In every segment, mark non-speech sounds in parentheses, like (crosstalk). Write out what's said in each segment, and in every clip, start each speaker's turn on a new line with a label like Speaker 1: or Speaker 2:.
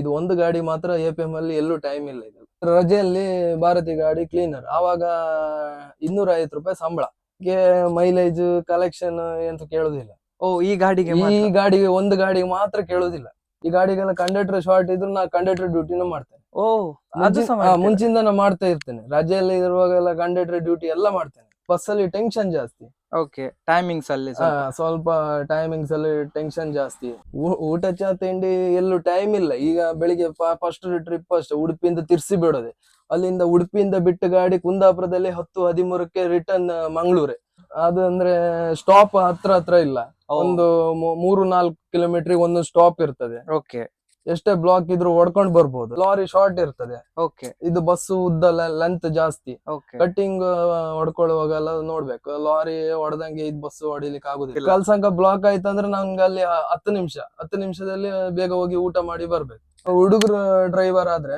Speaker 1: ಇದು ಒಂದು ಗಾಡಿ ಮಾತ್ರ ಎ ಪಿ ಎಂ ಅಲ್ಲಿ ಎಲ್ಲೂ ಟೈಮ್ ಇಲ್ಲ ಇದು. ರಜೆಯಲ್ಲಿ ಭಾರತಿ ಗಾಡಿ ಕ್ಲೀನರ್ ಆವಾಗ ಇನ್ನೂರ ಐವತ್ತು ರೂಪಾಯಿ ಸಂಬಳ. ಮೈಲೇಜ್ ಕಲೆಕ್ಷನ್ ಅಂತ ಕೇಳುದಿಲ್ಲ.
Speaker 2: ಓ ಈ ಗಾಡಿಗೆ
Speaker 1: ಈ ಗಾಡಿಗೆ ಒಂದು ಗಾಡಿಗೆ ಮಾತ್ರ ಕೇಳುದಿಲ್ಲ. ಈ ಗಾಡಿಗೆಲ್ಲ ಕಂಡಕ್ಟರ್ ಶಾರ್ಟ್ ಇದ್ರು ನಾ ಕಂಡಕ್ಟರ್ ಡ್ಯೂಟಿನೂ ಮಾಡ್ತೇನೆ.
Speaker 2: ಓ?
Speaker 1: ಮುಂಚಿಂದ ನಾ ಮಾಡ್ತಾ ಇರ್ತೇನೆ. ರಜೆಯಲ್ಲಿ ಇರುವಾಗೆಲ್ಲ ಕಂಡಕ್ಟರ್ ಡ್ಯೂಟಿ ಎಲ್ಲ ಮಾಡ್ತೇನೆ. ಬಸ್ ಅಲ್ಲಿ ಟೆನ್ಷನ್ ಜಾಸ್ತಿ.
Speaker 2: ಓಕೆ ಟೈಮಿಂಗ್ಸ್ ಅಲ್ಲಿ
Speaker 1: ಆ,
Speaker 2: ಸ್ವಲ್ಪ.
Speaker 1: ಸ್ವಲ್ಪ ಟೈಮಿಂಗ್ಸ್ ಅಲ್ಲಿ ಟೆನ್ಷನ್ ಜಾಸ್ತಿ. ಊ- ಊಟ ಚಾ ತಿಂಡಿ ಎಲ್ಲೂ ಟೈಮ್ ಇಲ್ಲ. ಈಗ ಬೆಳಿಗ್ಗೆ ಫಸ್ಟ್ ಟ್ರಿಪ್ ಅಷ್ಟೇ ಉಡುಪಿಯಿಂದ ತಿರ್ಸಿ ಬಿಡೋದೆ. ಅಲ್ಲಿಂದ ಉಡುಪಿಯಿಂದ ಬಿಟ್ಟು ಗಾಡಿ ಕುಂದಾಪುರದಲ್ಲಿ ಹತ್ತು ಹದಿಮೂರಕ್ಕೆ ರಿಟರ್ನ್ ಮಂಗಳೂರೇ. ಅದು ಅಂದ್ರೆ ಸ್ಟಾಪ್ ಹತ್ರ ಹತ್ರ ಇಲ್ಲ.
Speaker 2: ಓ,
Speaker 1: ಒಂದು ಮೂ- ಮೂರು ನಾಲ್ಕು ಕಿಲೋಮೀಟರ್ ಒಂದು ಸ್ಟಾಪ್ ಇರ್ತದೆ.
Speaker 2: ಓಕೆ
Speaker 1: ಎಷ್ಟೇ ಬ್ಲಾಕ್ ಇದ್ರು ಓಡ್ಕೊಂಡ್ ಬರ್ಬೋದು. ಲಾರಿ ಶಾರ್ಟ್ ಇರ್ತದೆ.
Speaker 2: ಓಕೆ
Speaker 1: ಇದು ಬಸ್ ಉದ್ದ ಲೆಂತ್ ಜಾಸ್ತಿ.
Speaker 2: ಓಕೆ
Speaker 1: ಕಟ್ಟಿಂಗ್ ಹೊಡ್ಕೊಳ್ಳುವಾಗೆಲ್ಲ ನೋಡ್ಬೇಕು. ಲಾರಿ ಹೊಡೆದಂಗೆ ಇದು ಬಸ್ ಹೊಡಿಲಿಕ್ಕೆ ಆಗುದಿಲ್ಲ.
Speaker 2: ಕಲ್ಸಂಗ
Speaker 1: ಕಲ್ಸಂಕ ಬ್ಲಾಕ್ ಆಯ್ತಂದ್ರೆ ನಂಗೆ ಅಲ್ಲಿ ಹತ್ತು ನಿಮಿಷ. ಹತ್ತು ನಿಮಿಷದಲ್ಲಿ ಬೇಗ ಹೋಗಿ ಊಟ ಮಾಡಿ ಬರ್ಬೇಕು. ಹುಡುಗರು ಡ್ರೈವರ್ ಆದ್ರೆ.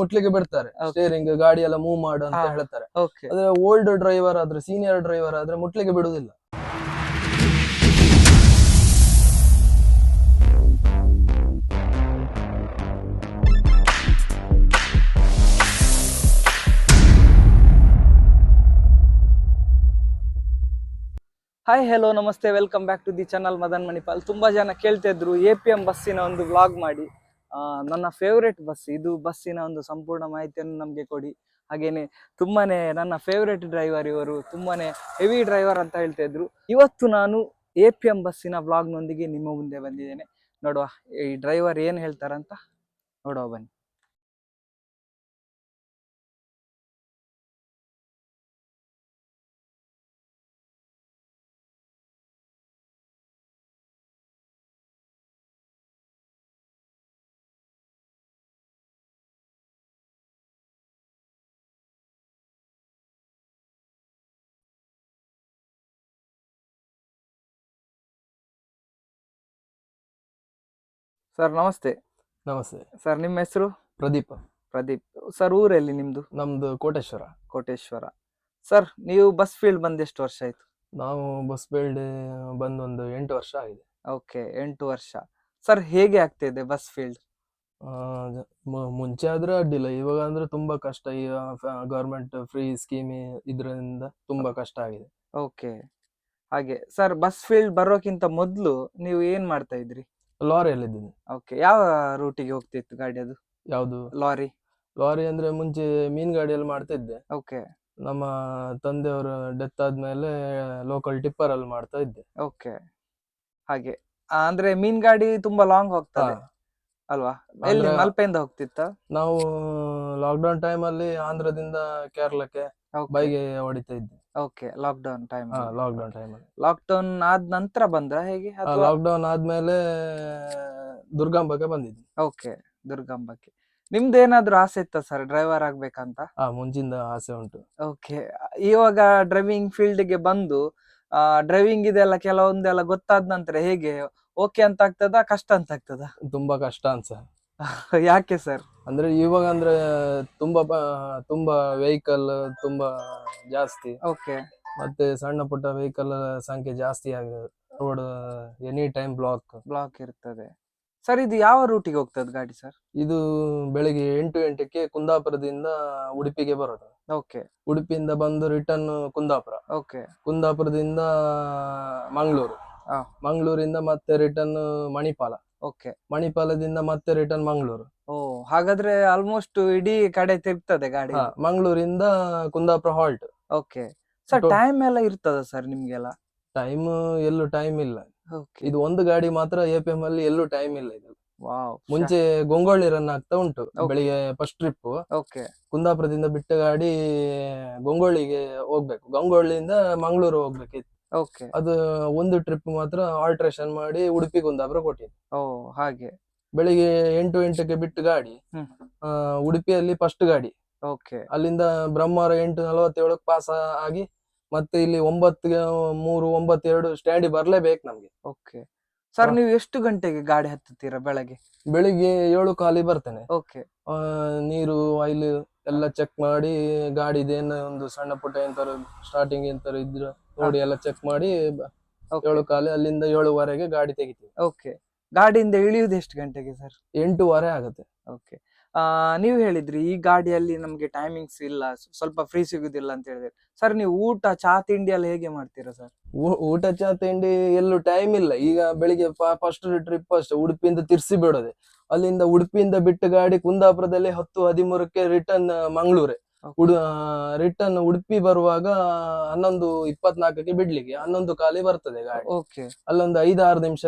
Speaker 1: ಮುಟ್ಲಿಕ್ಕೆ ಬಿಡ್ತಾರೆ. ಸ್ಟೇರಿಂಗ್ ಗಾಡಿ ಎಲ್ಲ ಮೂವ್ ಮಾಡು ಅಂತ ಹೇಳ್ತಾರೆ. ಓಲ್ಡ್ ಡ್ರೈವರ್ ಆದ್ರೆ ಸೀನಿಯರ್ ಡ್ರೈವರ್ ಆದ್ರೆ ಮುಟ್ಲಿಕ್ಕೆ ಬಿಡುದಿಲ್ಲ.
Speaker 2: ಹಾಯ್ ಹೆಲೋ ನಮಸ್ತೆ welcome back to the channel Madan Manipal ತುಂಬಾ ಜನ ಕೇಳ್ತಾ ಇದ್ರು ಎ ಪಿ ಎಂ ಬಸ್ಸಿನ ಒಂದು ವ್ಲಾಗ್ ಮಾಡಿ. ನನ್ನ ಫೇವ್ರೆಟ್ ಬಸ್, ಇದು ಬಸ್ಸಿನ ಒಂದು ಸಂಪೂರ್ಣ ಮಾಹಿತಿಯನ್ನು ನಮಗೆ ಕೊಡಿ. ಹಾಗೇನೆ, ತುಂಬಾನೇ ನನ್ನ ಫೇವ್ರೆಟ್ ಡ್ರೈವರ್ ಇವರು, ತುಂಬಾನೇ ಹೆವಿ ಡ್ರೈವರ್ ಅಂತ ಹೇಳ್ತಾ ಇದ್ರು. ಇವತ್ತು ನಾನು ಎ ಪಿ ಎಂ ಬಸ್ಸಿನ ವ್ಲಾಗ್ನೊಂದಿಗೆ ನಿಮ್ಮ ಮುಂದೆ ಬಂದಿದ್ದೇನೆ. ನೋಡುವ, ಈ ಡ್ರೈವರ್ ಏನು ಹೇಳ್ತಾರಂತ ನೋಡುವ ಬನ್ನಿ. ಸರ್ ನಮಸ್ತೆ.
Speaker 1: ನಮಸ್ತೆ.
Speaker 2: ಸರ್ ನಿಮ್ಮ ಹೆಸರು?
Speaker 1: ಪ್ರದೀಪ್.
Speaker 2: ಪ್ರದೀಪ್. ಸರ್ ಊರಲ್ಲಿ ನಿಮ್ದು?
Speaker 1: ನಮ್ದು ಕೋಟೇಶ್ವರ.
Speaker 2: ಕೋಟೇಶ್ವರ. ಸರ್ ನೀವು ಬಸ್ ಫೀಲ್ಡ್ ಬಂದು ಎಷ್ಟು ವರ್ಷ ಆಯ್ತು?
Speaker 1: ನಾವು ಬಸ್ ಫೀಲ್ಡ್ ಬಂದು ಒಂದು ಎಂಟು ವರ್ಷ ಆಗಿದೆ.
Speaker 2: ಓಕೆ ಎಂಟು ವರ್ಷ. ಸರ್ ಹೇಗೆ ಆಗ್ತಿದೆ ಬಸ್ ಫೀಲ್ಡ್?
Speaker 1: ಆ, ಜ- ಮು- ಮುಂಚೆ ಆದ್ರೆ ಅಡ್ಡಿಲ್ಲ. ಇವಾಗ ಅಂದ್ರೆ ತುಂಬಾ ಕಷ್ಟ. ಈ ಗವರ್ಮೆಂಟ್ ಫ್ರೀ ಸ್ಕೀಮ್ ಇದರಿಂದ ತುಂಬಾ ಕಷ್ಟ ಆಗಿದೆ.
Speaker 2: ಓಕೆ. ಹಾಗೆ. ಸರ್ ಬಸ್ ಫೀಲ್ಡ್ ಬರೋಕ್ಕಿಂತ ಮೊದಲು ನೀವು ಏನ್ ಮಾಡ್ತಾ ಇದ್ರಿ?
Speaker 1: ಲಾರಿಯಲ್ಲಿ ಇದ್ದೀನಿ
Speaker 2: ಓಕೆ ಯಾವ ರೂಟಿಗೆ ಹೋಗ್ತಿತ್ತು ಗಾಡಿ ಅದು?
Speaker 1: ಯಾವುದು?
Speaker 2: ಲಾರಿ.
Speaker 1: ಲಾರಿ ಅಂದ್ರೆ ಮುಂಚೆ ಮೀನ್ ಗಾಡಿಯಲ್ಲಿ ಮಾಡ್ತಾ ಇದ್ದೆ.
Speaker 2: ಓಕೆ
Speaker 1: ನಮ್ಮ ತಂದೆಯವರು ಡೆತ್ ಆದ್ಮೇಲೆ ಲೋಕಲ್ ಟಿಪ್ಪರ್ ಅಲ್ಲಿ ಮಾಡ್ತಾ ಇದ್ದೆ.
Speaker 2: ಓಕೆ ಹಾಗೆ. ಆ, ಅಂದ್ರೆ ಮೀನ್ ಗಾಡಿ ತುಂಬಾ ಲಾಂಗ್ ಹೋಗ್ತಾ
Speaker 1: ಹಾ.
Speaker 2: ಅಲ್ವಾ? ಎಲ್ಲಿ
Speaker 1: ಅಂದ್ರೆ-
Speaker 2: ಮಲ್ಪೆಯಿಂದ ಹೋಗ್ತಿತ್ತ?
Speaker 1: ನಾವು ಲಾಕ್ಡೌನ್ ಟೈಮ್ ಅಲ್ಲಿ ಆಂಧ್ರದಿಂದ ಕೇರಳಕ್ಕೆ ಬೈಗೆ ಹೊಡಿತಾ ಇದ್ದೆ.
Speaker 2: Okay lockdown time
Speaker 1: lockdown time
Speaker 2: lockdown ಆದ ನಂತರ ಬಂದ್ರ ಹೇಗೆ? ಲಾಕ್
Speaker 1: ಡೌನ್ ಆದ್ಮೇಲೆ ದುರ್ಗಾಂಬಕ್ಕೆ ಬಂದಿದ್ದೆ.
Speaker 2: ಓಕೆ ದುರ್ಗಂಬಕ್ಕೆ. ನಿಮ್ದು ಏನಾದ್ರು ಆಸೆ ಇತ್ತ ಸರ್ ಡ್ರೈವರ್ ಆಗ್ಬೇಕಂತ?
Speaker 1: ಮುಂಚಿಂದ ಆಸೆ ಉಂಟು.
Speaker 2: ಓಕೆ ಇವಾಗ ಡ್ರೈವಿಂಗ್ ಫೀಲ್ಡ್ಗೆ ಬಂದು ಡ್ರೈವಿಂಗ್ ಇದೆಲ್ಲ ಕೆಲವೊಂದೆಲ್ಲ ಗೊತ್ತಾದ ನಂತರ ಹೇಗೆ? ಓಕೆ ಅಂತ ಆಗ್ತದ ಕಷ್ಟ ಅಂತ ಆಗ್ತದ?
Speaker 1: ತುಂಬಾ ಕಷ್ಟ ಅನ್ಸ. (laughs)
Speaker 2: ಯಾಕೆ ಸರ್?
Speaker 1: ಅಂದ್ರೆ ಇವಾಗ ಅಂದ್ರೆ ತುಂಬಾ ಬ- ತುಂಬಾ ವೆಹಿಕಲ್ ತುಂಬಾ ಜಾಸ್ತಿ.
Speaker 2: ಓಕೆ.
Speaker 1: ಮತ್ತೆ ಸಣ್ಣ ಪುಟ್ಟ ವೆಹಿಕಲ್ ಸಂಖ್ಯೆ ಜಾಸ್ತಿ ಆಗಿದೆ road any time block
Speaker 2: block ಇರ್ತದೆ. ಸರ್ ಇದು ಯಾವ ರೂಟಿಗೆ ಹೋಗ್ತದೆ ಗಾಡಿ ಸರ್?
Speaker 1: ಇದು ಬೆಳಿಗ್ಗೆ ಎಂಟು ಎಂಟಕ್ಕೆ ಕುಂದಾಪುರದಿಂದ ಉಡುಪಿಗೆ ಬರೋದು.
Speaker 2: ಓಕೆ.
Speaker 1: ಉಡುಪಿಯಿಂದ ಬಂದು ರಿಟರ್ನ್ ಕುಂದಾಪುರ.
Speaker 2: ಓಕೆ.
Speaker 1: ಕುಂದಾಪುರದಿಂದ ಮಂಗಳೂರು.
Speaker 2: ಹಾ.
Speaker 1: ಮಂಗಳೂರಿಂದ ಮತ್ತೆ ರಿಟರ್ನ್ ಮಣಿಪಾಲ.
Speaker 2: ಓಕೆ
Speaker 1: ಮಣಿಪಾಲದಿಂದ ಮತ್ತೆ ರಿಟರ್ನ್ ಮಂಗಳೂರು.
Speaker 2: ಓ ಹಾಗಾದ್ರೆ ಆಲ್ಮೋಸ್ಟ್ ಇಡೀ ಕಡೆ ತಿರುಗ್ತದೆ ಗಾಡಿ.
Speaker 1: ಮಂಗಳೂರಿಂದ Kundapura halt
Speaker 2: okay sir time ಎಲ್ಲ ಇರ್ತದ ಸರ್ ನಿಮ್ಗೆಲ್ಲ?
Speaker 1: ಟೈಮ್ ಎಲ್ಲೂ ಟೈಮ್ ಇಲ್ಲ.
Speaker 2: ಓಕೆ
Speaker 1: ಇದು ಒಂದು ಗಾಡಿ ಮಾತ್ರ ಎ ಪಿ ಎಂ ಅಲ್ಲಿ ಎಲ್ಲೂ ಟೈಮ್ ಇಲ್ಲ ಇದು.
Speaker 2: ವಾವ್
Speaker 1: ಮುಂಚೆ ಗೊಂಗೋಳಿ ರನ್ ಆಗ್ತಾ ಉಂಟು
Speaker 2: Okay.
Speaker 1: ಬೆಳಿಗ್ಗೆ ಫಸ್ಟ್ ಟ್ರಿಪ್
Speaker 2: ಓಕೆ
Speaker 1: ಕುಂದಾಪುರದಿಂದ ಬಿಟ್ಟ ಗಾಡಿ ಗೊಂಗೋಳಿಗೆ ಹೋಗ್ಬೇಕು. ಗೊಂಗೋಳಿಯಿಂದ ಮಂಗಳೂರು ಹೋಗ್ಬೇಕಿತ್ತು.
Speaker 2: ಓಕೆ.
Speaker 1: ಅದು ಒಂದು ಟ್ರಿಪ್ ಮಾತ್ರ ಆಲ್ಟ್ರೇಷನ್ ಮಾಡಿ ಉಡುಪಿ ಕುಂದಾಪುರ ಕೊಟ್ಟಿದ್ದು.
Speaker 2: ಓ ಹಾಗೆ.
Speaker 1: ಬೆಳಿಗ್ಗೆ ಎಂಟು ಎಂಟಕ್ಕೆ ಬಿಟ್ಟು ಗಾಡಿ.
Speaker 2: ಹ್ಮ್.
Speaker 1: ಆ, ಉಡುಪಿಯಲ್ಲಿ ಫಸ್ಟ್ ಗಾಡಿ.
Speaker 2: ಓಕೆ.
Speaker 1: ಅಲ್ಲಿಂದ ಬ್ರಹ್ಮಾವರ ಎಂಟು ನಲವತ್ತೇಳಕ್ಕೆ ಪಾಸ್ ಆಗಿ ಮತ್ತೆ ಇಲ್ಲಿ ಒಂಬತ್ತು ಮೂರು ಒಂಬತ್ತೆರಡು ಸ್ಟ್ಯಾಂಡ್ ಬರ್ಲೇಬೇಕು ನಮ್ಗೆ.
Speaker 2: ಓಕೆ. ಸರ್
Speaker 1: ಹಾ.
Speaker 2: ನೀವು ಎಷ್ಟು ಗಂಟೆಗೆ ಗಾಡಿ ಹತ್ತುತ್ತೀರಾ ಬೆಳಗ್ಗೆ?
Speaker 1: ಬೆಳಿಗ್ಗೆ ಏಳು ಖಾಲಿ ಬರ್ತೇನೆ.
Speaker 2: ಓಕೆ.
Speaker 1: ಆ, ನೀರು ಆಯಿಲ್ ಎಲ್ಲ ಚೆಕ್ ಮಾಡಿ ಗಾಡಿದೇನು ಒಂದು ಸಣ್ಣ ಪುಟ್ಟ ಎಂತಾರು ಸ್ಟಾರ್ಟಿಂಗ್ ಎಂತಾರು ಇದ್ರ ನೋಡಿ ಎಲ್ಲ ಚೆಕ್ ಮಾಡಿ ಏಳು ಕಾಲು ಅಲ್ಲಿಂದ ಏಳುವರೆಗೆ ಗಾಡಿ ತೆಗಿತೀವಿ.
Speaker 2: ಓಕೆ ಗಾಡಿಯಿಂದ ಇಳಿಯುವುದು ಎಷ್ಟು ಗಂಟೆಗೆ ಸರ್
Speaker 1: ಎಂಟೂವರೆ ಆಗುತ್ತೆ.
Speaker 2: ಓಕೆ ಆ ನೀವು ಹೇಳಿದ್ರಿ ಈ ಗಾಡಿಯಲ್ಲಿ ನಮಗೆ ಟೈಮಿಂಗ್ಸ್ ಇಲ್ಲ ಸ್ವಲ್ಪ ಫ್ರೀ ಸಿಗುದಿಲ್ಲ ಅಂತ ಹೇಳಿದ್ರಿ. ಸರ್ ನೀವು ಊಟ ಚಾ ತಿಂಡಿ ಎಲ್ಲ ಹೇಗೆ ಮಾಡ್ತೀರಾ ಸರ್
Speaker 1: ಊಟ ಚಾ ತಿಂಡಿ ಎಲ್ಲೂ ಟೈಮ್ ಇಲ್ಲ. ಈಗ ಬೆಳಿಗ್ಗೆ ಫಸ್ಟ್ ಟ್ರಿಪ್ ಅಷ್ಟೇ ಉಡುಪಿಯಿಂದ ತಿರ್ಸಿ ಬಿಡೋದೆ. ಅಲ್ಲಿಂದ ಉಡುಪಿಯಿಂದ ಬಿಟ್ಟು ಗಾಡಿ ಕುಂದಾಪುರದಲ್ಲಿ ಹತ್ತು ಹದಿಮೂರಕ್ಕೆ ರಿಟರ್ನ್ ಮಂಗಳೂರೆ. ಉಡು ರಿಟರ್ನ್ ಉಡುಪಿ ಬರುವಾಗ ಹನ್ನೊಂದು ಇಪ್ಪತ್ನಾಲ್ಕಕ್ಕೆ ಬಿಡ್ಲಿಕ್ಕೆ ಹನ್ನೊಂದು ಖಾಲಿ ಬರ್ತದೆ ಗಾಡಿ.
Speaker 2: ಓಕೆ
Speaker 1: ಅಲ್ಲೊಂದು ಐದಾರು ನಿಮಿಷ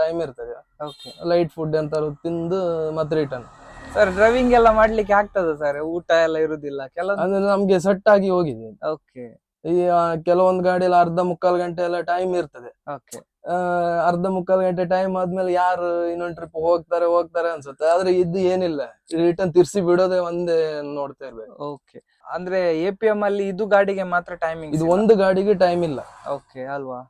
Speaker 1: ಟೈಮ್ ಇರ್ತದೆ.
Speaker 2: ಓಕೆ
Speaker 1: ಲೈಟ್ ಫುಡ್ ಅಂತ ತಿಂದು ಮತ್ತೆ ರಿಟರ್ನ್
Speaker 2: ಸರ್ ಡ್ರೈವಿಂಗ್ ಎಲ್ಲ ಮಾಡ್ಲಿಕ್ಕೆ ಆಗ್ತದೆ ಸರ್ ಊಟ ಎಲ್ಲ ಇರುದಿಲ್ಲ. ಕೆಲವೊಂದು
Speaker 1: ಅಂದ್ರೆ ನಮ್ಗೆ ಸೆಟ್ ಆಗಿ ಹೋಗಿದೆ.
Speaker 2: ಓಕೆ
Speaker 1: ಈ ಕೆಲವೊಂದು ಗಾಡಿಯಲ್ಲಿ ಅರ್ಧ ಮುಕ್ಕಾಲು ಗಂಟೆ ಎಲ್ಲ ಟೈಮ್ ಇರ್ತದೆ.
Speaker 2: ಓಕೆ
Speaker 1: ಅರ್ಧ ಮುಕ್ಕಾಲ್ ಗಂಟೆ ಟೈಮ್ ಆದ್ಮೇಲೆ ಯಾರು ಇನ್ನೊಂದ್ ಟ್ರಿಪ್ ಹೋಗ್ತಾರೆ ಹೋಗ್ತಾರೆ ಅನ್ಸುತ್ತೆ. ಆದ್ರೆ ಇದು ಏನಿಲ್ಲ. ರಿಟರ್ನ್ ತಿರ್ಸಿ ಬಿಡೋದೇ ಒಂದೇ ನೋಡ್ತಾ ಇರ್ಬೇಕು.
Speaker 2: ಓಕೆ ಅಂದ್ರೆ ಎ ಪಿ ಎಂ ಅಲ್ಲಿ ಇದು ಗಾಡಿಗೆ ಮಾತ್ರ ಟೈಮಿಂಗ್
Speaker 1: ಇದು ಒಂದು ಗಾಡಿಗೆ ಟೈಮ್ ಇಲ್ಲ.
Speaker 2: ಓಕೆ ಅಲ್ವಾ?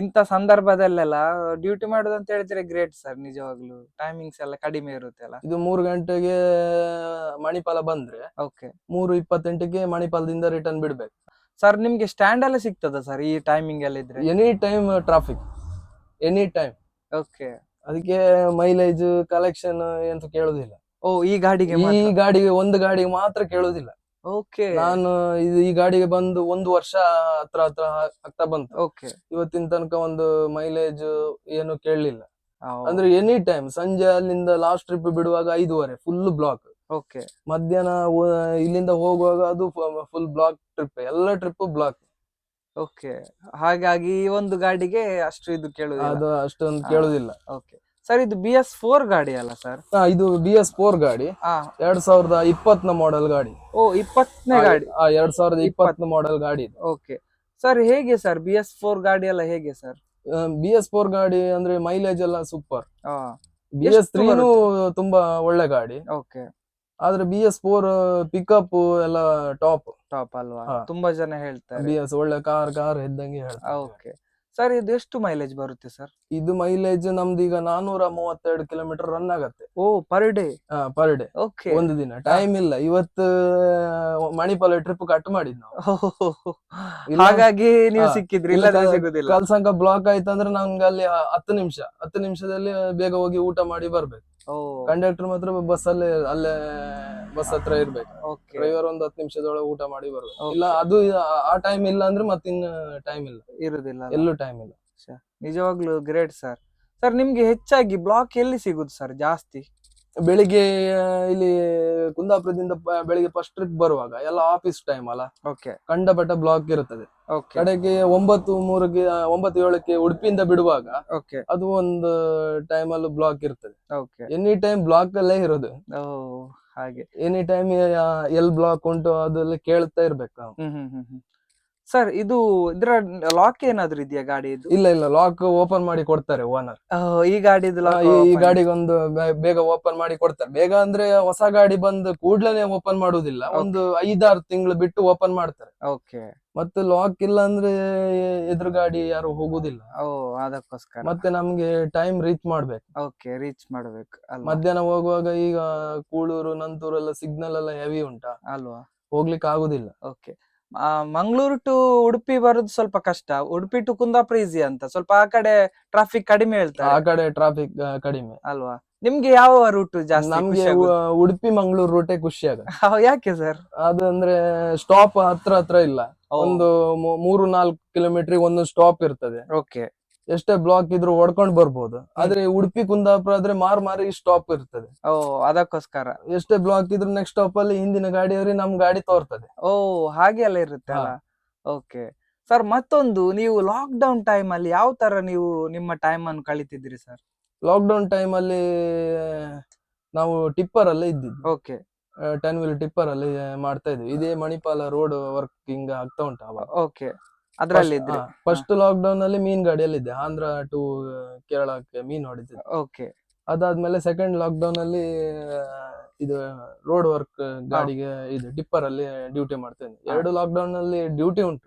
Speaker 2: ಇಂತ ಸಂದರ್ಭದಲ್ಲೆಲ್ಲ ಡ್ಯೂಟಿ ಮಾಡೋದು ಅಂತ ಹೇಳಿದ್ರೆ ಗ್ರೇಟ್ ಸರ್ ನಿಜವಾಗ್ಲು. ಟೈಮಿಂಗ್ಸ್ ಎಲ್ಲ ಕಡಿಮೆ ಇರುತ್ತೆ ಅಲ್ಲ?
Speaker 1: ಇದು ಮೂರು ಗಂಟೆಗೆ ಮಣಿಪಾಲ ಬಂದ್ರೆ
Speaker 2: ಓಕೆ
Speaker 1: ಮೂರು ಇಪ್ಪತ್ತೆಂಟಕ್ಕೆ ಮಣಿಪಾಲದಿಂದ ರಿಟರ್ನ್ ಬಿಡ್ಬೇಕು.
Speaker 2: ಸರ್ ನಿಮ್ಗೆ ಸ್ಟ್ಯಾಂಡ್ ಎಲ್ಲ ಸಿಗ್ತದ ಸರ್ ಈ ಟೈಮಿಂಗ್ ಎಲ್ಲ ಇದ್ರೆ
Speaker 1: any time traffic any time
Speaker 2: okay
Speaker 1: ಅದಕ್ಕೆ ಮೈಲೇಜ್ ಕಲೆಕ್ಷನ್ ಎಂತ ಕೇಳುದಿಲ್ಲ.
Speaker 2: ಓ ಈ ಗಾಡಿಗೆ
Speaker 1: ಈ ಗಾಡಿಗೆ ಒಂದು ಗಾಡಿಗೆ ಮಾತ್ರ ಕೇಳುದಿಲ್ಲ.
Speaker 2: ಓಕೆ
Speaker 1: ನಾನು ಇದು ಈ ಗಾಡಿಗೆ ಬಂದು ಒಂದು ವರ್ಷ ಹತ್ರ ಹತ್ರ ಆಗ್ತಾ ಬಂತು.
Speaker 2: ಓಕೆ
Speaker 1: ಇವತ್ತಿನ ತನಕ ಒಂದು ಮೈಲೇಜ್ ಏನು ಕೇಳಲಿಲ್ಲ. ಅಂದ್ರೆ ಎನಿ ಟೈಮ್ ಸಂಜೆ ಅಲ್ಲಿಂದ ಲಾಸ್ಟ್ ಟ್ರಿಪ್ ಬಿಡುವಾಗ ಐದುವರೆ ಫುಲ್ ಬ್ಲಾಕ್
Speaker 2: ಓಕೆ
Speaker 1: ಮಧ್ಯಾಹ್ನ ಇಲ್ಲಿಂದ ಹೋಗುವಾಗ ಅದು ಫುಲ್ ಬ್ಲಾಕ್ ಟ್ರಿಪ್ ಎಲ್ಲ ಟ್ರಿಪ್ ಬ್ಲಾಕ್
Speaker 2: ಓಕೆ ಹಾಗಾಗಿ ಈ ಒಂದು ಗಾಡಿಗೆ ಅಷ್ಟು ಇದು ಕೇಳುದು
Speaker 1: ಅದು ಅಷ್ಟೊಂದು. ಕೇಳುದಿಲ್ಲ.
Speaker 2: ಓಕೆ ಸರ್ ಇದು ಬಿ ಎಸ್ ಫೋರ್ ಗಾಡಿ ಅಲ್ಲ ಸರ್
Speaker 1: ಹಾ, ಇದು ಬಿ ಎಸ್ ಫೋರ್ ಗಾಡಿ.
Speaker 2: ಹಾ.
Speaker 1: ಎರಡ್ ಸಾವಿರದ ಇಪ್ಪತ್ತನ ಮಾಡೆಲ್ ಗಾಡಿ.
Speaker 2: ಓ ಇಪ್ಪತ್ತನೇ ಗಾಡಿ.
Speaker 1: ಆ, ಎರಡ್ ಸಾವಿರದ ಇಪ್ಪತ್ತನ ಮಾಡೆಲ್ ಗಾಡಿ ಇದು.
Speaker 2: ಓಕೆ ಸರ್ ಹೇಗೆ ಸರ್ ಬಿ ಎಸ್ ಫೋರ್ ಗಾಡಿ ಎಲ್ಲ ಹೇಗೆ ಸರ್
Speaker 1: ಬಿ ಎಸ್ ಫೋರ್ ಗಾಡಿ ಅಂದ್ರೆ ಮೈಲೇಜ್ ಎಲ್ಲ ಸೂಪರ್ ಬಿ
Speaker 2: ಎಷ್ಟು
Speaker 1: ಎಸ್ ತ್ರೀನು ತುಂಬಾ ಒಳ್ಳೆ ಗಾಡಿ.
Speaker 2: ಓಕೆ
Speaker 1: ಆದ್ರೆ ಬಿ ಎಸ್ ಫೋರ್ ಪಿಕಪ್ ಎಲ್ಲ ಟಾಪ್
Speaker 2: ಟಾಪ್ ಅಲ್ವಾ? ತುಂಬಾ ಜನ ಹೇಳ್ತಾರೆ.
Speaker 1: ಬಿ ಎಸ್ ಒಳ್ಳೆ ಕಾರ್ ಕಾರ್ ಇದ್ದಂಗೆ ಹೇಳ್ತಾರೆ.
Speaker 2: ಓಕೆ ಸರ್ ಇದು ಎಷ್ಟು ಮೈಲೇಜ್ ಬರುತ್ತೆ ಸರ್
Speaker 1: ಇದು ಮೈಲೇಜ್ ನಮ್ದು ಈಗ ನಾನೂರ ಮೂವತ್ತೆರಡು ಕಿಲೋಮೀಟರ್ ರನ್ ಆಗತ್ತೆ.
Speaker 2: ಓ per day
Speaker 1: per day
Speaker 2: okay
Speaker 1: ಒಂದು ದಿನ. ಟೈಮ್ ಇಲ್ಲ. ಇವತ್ತು ಮಣಿಪಾಲ ಟ್ರಿಪ್ ಕಟ್ ಮಾಡಿದ್ ನಾವು.
Speaker 2: ಹಾಗಾಗಿ ನೀವು. ಸಿಕ್ಕಿದ್ರಿ
Speaker 1: ಇಲ್ಲ
Speaker 2: ಸಿಗುದಿಲ್ಲ.
Speaker 1: ಕಲ್ಸಂಕ ಬ್ಲಾಕ್ ಆಯ್ತಂದ್ರೆ ನಂಗೆ ಅಲ್ಲಿ ಹತ್ತು ನಿಮಿಷ ಹತ್ತು ನಿಮಿಷದಲ್ಲಿ ಬೇಗ ಹೋಗಿ ಊಟ ಮಾಡಿ ಬರ್ಬೇಕು. ಕಂಡಕ್ಟರ್ ಮಾತ್ರ ಬಸ್ ಅಲ್ಲೇ ಅಲ್ಲೇ ಬಸ್ ಹತ್ರ ಇರ್ಬೇಕು.
Speaker 2: ಓಕೆ.
Speaker 1: ಡ್ರೈವರ್ ಒಂದ್ ಹತ್ತು ನಿಮಿಷದೊಳಗೆ ಊಟ ಮಾಡಿ ಬರ್ಬೇಕು. ಇಲ್ಲ ಅದು ಆ- ಆ ಟೈಮ್ ಇಲ್ಲ ಅಂದ್ರೆ ಮತ್ತಿನ್ ಟೈಮ್ ಇಲ್ಲ.
Speaker 2: ಇರುದಿಲ್ಲ
Speaker 1: ಎಲ್ಲೂ ಟೈಮ್ ಇಲ್ಲ.
Speaker 2: ನಿಜವಾಗ್ಲೂ ಗ್ರೇಟ್ ಸರ್ ಸರ್ ನಿಮ್ಗೆ ಹೆಚ್ಚಾಗಿ ಬ್ಲಾಕ್ ಎಲ್ಲಿ ಸಿಗುದು ಸರ್ ಜಾಸ್ತಿ?
Speaker 1: ಬೆಳಿಗ್ಗೆ ಇಲ್ಲಿ ಕುಂದಾಪುರದಿಂದ ಬೆಳಿಗ್ಗೆ ಫಸ್ಟ್ ಟ್ರಿಪ್ ಬರುವಾಗ ಎಲ್ಲ ಆಫೀಸ್ ಟೈಮ್ ಅಲ್ಲ?
Speaker 2: ಓಕೆ
Speaker 1: ಕಂಡಪಟ್ಟ ಬ್ಲಾಕ್ ಇರುತ್ತದೆ.
Speaker 2: ಓಕೆ
Speaker 1: ಕಡೆಗೆ ಒಂಬತ್ತು ಮೂರಕ್ಕೆ ಆ, ಒಂಬತ್ತು ಏಳಕ್ಕೆ ಉಡುಪಿಯಿಂದ ಬಿಡುವಾಗ
Speaker 2: ಓಕೆ
Speaker 1: ಅದು ಒಂದು ಟೈಮ್ ಅಲ್ಲಿ ಬ್ಲಾಕ್ ಇರ್ತದೆ.
Speaker 2: ಓಕೆ
Speaker 1: ಎನಿ ಟೈಮ್ ಬ್ಲಾಕ್ ಅಲ್ಲೇ ಇರೋದು.
Speaker 2: ಓ ಹಾಗೆ.
Speaker 1: ಎನಿ ಟೈಮ್ ಎಲ್ ಬ್ಲಾಕ್ ಉಂಟು ಅದೆಲ್ಲ ಕೇಳ್ತಾ ಇರ್ಬೇಕು ನಾವು.
Speaker 2: ಹ್ಮ್ ಹ್ಮ್ ಹ್ಮ್ ಹ್ಮ್. ಸರ್ ಇದು ಇದ್ರ ಲಾಕ್ ಏನಾದ್ರು ಇದೆಯಾ ಗಾಡಿ ಇದು?
Speaker 1: ಇಲ್ಲ ಇಲ್ಲ ಲಾಕ್ ಓಪನ್ ಮಾಡಿ ಕೊಡ್ತಾರೆ ಓನರ್
Speaker 2: ಈ ಗಾಡಿ
Speaker 1: ಈ. ಗಾಡಿಗೆ ಒಂದು ಬೇಗ ಓಪನ್ ಮಾಡಿ ಕೊಡ್ತಾರೆ. ಬೇಗ ಅಂದ್ರೆ ಹೊಸ ಗಾಡಿ ಬಂದು ಕೂಡ್ಲೇನೆ ಓಪನ್ ಮಾಡುದಿಲ್ಲ ಒಂದು ಐದಾರು ತಿಂಗಳು ಬಿಟ್ಟು ಓಪನ್ ಮಾಡ್ತಾರೆ.
Speaker 2: ಓಕೆ
Speaker 1: ಮತ್ತೆ ಲಾಕ್ ಇಲ್ಲ ಅಂದ್ರೆ ಎದುರು ಗಾಡಿ ಯಾರು ಹೋಗುದಿಲ್ಲ.
Speaker 2: ಓ ಅದಕ್ಕೋಸ್ಕರ.
Speaker 1: ಮತ್ತೆ ನಮ್ಗೆ ಟೈಮ್ ರೀಚ್ ಮಾಡ್ಬೇಕು.
Speaker 2: ಓಕೆ ರೀಚ್ ಮಾಡ್ಬೇಕು.
Speaker 1: ಮಧ್ಯಾಹ್ನ ಹೋಗುವಾಗ ಈಗ ಕೂಳೂರು ನಂತೂರು ಎಲ್ಲ ಸಿಗ್ನಲ್ ಎಲ್ಲ ಹೆವಿ ಉಂಟಾ?
Speaker 2: ಅಲ್ವಾ?
Speaker 1: ಹೋಗ್ಲಿಕ್ಕೆ ಆಗುದಿಲ್ಲ.
Speaker 2: ಓಕೆ ಮಂಗಳೂರು ಟು ಉಡುಪಿ ಬರೋದು ಸ್ವಲ್ಪ ಕಷ್ಟ. ಉಡುಪಿ ಟು ಕುಂದಾಪುರ ಈಸಿ ಅಂತ. ಸ್ವಲ್ಪ ಆ ಕಡೆ ಟ್ರಾಫಿಕ್ ಕಡಿಮೆ ಹೇಳ್ತಾರೆ.
Speaker 1: ಆ ಕಡೆ ಟ್ರಾಫಿಕ್ ಕಡಿಮೆ.
Speaker 2: ಅಲ್ವಾ? ನಿಮ್ಗೆ ಯಾವ ರೂಟ್ ಜಾಸ್ತಿ
Speaker 1: ನಮ್ಗೆ
Speaker 2: ಖುಷಿ ಆಗುದು?
Speaker 1: ಉ- ಉಡುಪಿ ಮಂಗಳೂರು ರೂಟೇ ಖುಷಿ
Speaker 2: ಆಗ ಯಾಕೆ ಸರ್
Speaker 1: ಅದು ಅಂದ್ರೆ ಸ್ಟಾಪ್ ಹತ್ರ ಹತ್ರ ಇಲ್ಲ. ಒಂದು ಮೂ- ಮೂರು ನಾಲ್ಕು ಕಿಲೋಮೀಟರ್ ಒಂದು ಸ್ಟಾಪ್ ಇರ್ತದೆ.
Speaker 2: ಓಕೆ
Speaker 1: ಎಷ್ಟೇ ಬ್ಲಾಕ್ ಇದ್ರು ಓಡ್ಕೊಂಡ್ ಬರ್ಬೋದು. ಆದ್ರೆ ಉಡುಪಿ ಕುಂದಾಪುರ ಆದ್ರೆ ಮಾರ್ ಮಾರಿ ಸ್ಟಾಪ್ ಇರ್ತದೆ.
Speaker 2: ಓ ಅದಕ್ಕೋಸ್ಕರ.
Speaker 1: ಎಷ್ಟೇ ಬ್ಲಾಕ್ ಇದ್ರು ನೆಕ್ಸ್ಟ್ ಸ್ಟಾಪ್ ಅಲ್ಲಿ ಹಿಂದಿನ ಗಾಡಿಯವ್ರಿಗೆ ನಮ್ ಗಾಡಿ ತೋರ್ತದೆ.
Speaker 2: ಓ ಹಾಗೆ ಎಲ್ಲ ಇರುತ್ತೆ. ಅಲ್ಲ? ಓಕೆ ಸರ್ ಮತ್ತೊಂದು ನೀವು ಲಾಕ್ ಡೌನ್ ಟೈಮ್ ಅಲ್ಲಿ ಯಾವ ತರ ನೀವು ನಿಮ್ಮ ಟೈಮ್ ಅನ್ನು ಕಳಿತಿದ್ರಿ ಸರ್
Speaker 1: ಲಾಕ್ ಡೌನ್ ಟೈಮ್ ಅಲ್ಲಿ ನಾವು ಟಿಪ್ಪರ್ ಅಲ್ಲೇ ಇದ್ದಿದ್ದು.
Speaker 2: ಓಕೆ
Speaker 1: ಟೆನ್ ವೀಲ್ ಟಿಪ್ಪರ್ ಅಲ್ಲಿ ಮಾಡ್ತಾ ಇದ್ವಿ. ಇದೇ ಮಣಿಪಾಲ ರೋಡ್ ವರ್ಕಿಂಗ್ ಆಗ್ತಾ ಉಂಟು ಅವಾಗ.
Speaker 2: ಓಕೆ ಅದ್ರಲ್ಲಿ
Speaker 1: ಫಸ್ಟ್ ಲಾಕ್ ಡೌನ್ ಅಲ್ಲಿ ಮೀನ್ ಗಾಡಿಯಲ್ಲಿ ಇದ್ದೆ ಆಂಧ್ರ ಟು ಕೇರಳಕ್ಕೆ ಮೀನ್ ಹೊಡಿತಿದ್ದೆ.
Speaker 2: ಓಕೆ.
Speaker 1: ಅದಾದ್ಮೇಲೆ ಸೆಕೆಂಡ್ ಲಾಕ್ ಡೌನ್ ಅಲ್ಲಿ ಇದು ರೋಡ್ ವರ್ಕ್ ಗಾಡಿಗೆ ಇದು ಟಿಪ್ಪರ್ ಅಲ್ಲಿ ಡ್ಯೂಟಿ ಮಾಡ್ತೇನೆ ಎರಡು ಲಾಕ್ ಡೌನ್ ಅಲ್ಲಿ ಡ್ಯೂಟಿ ಉಂಟು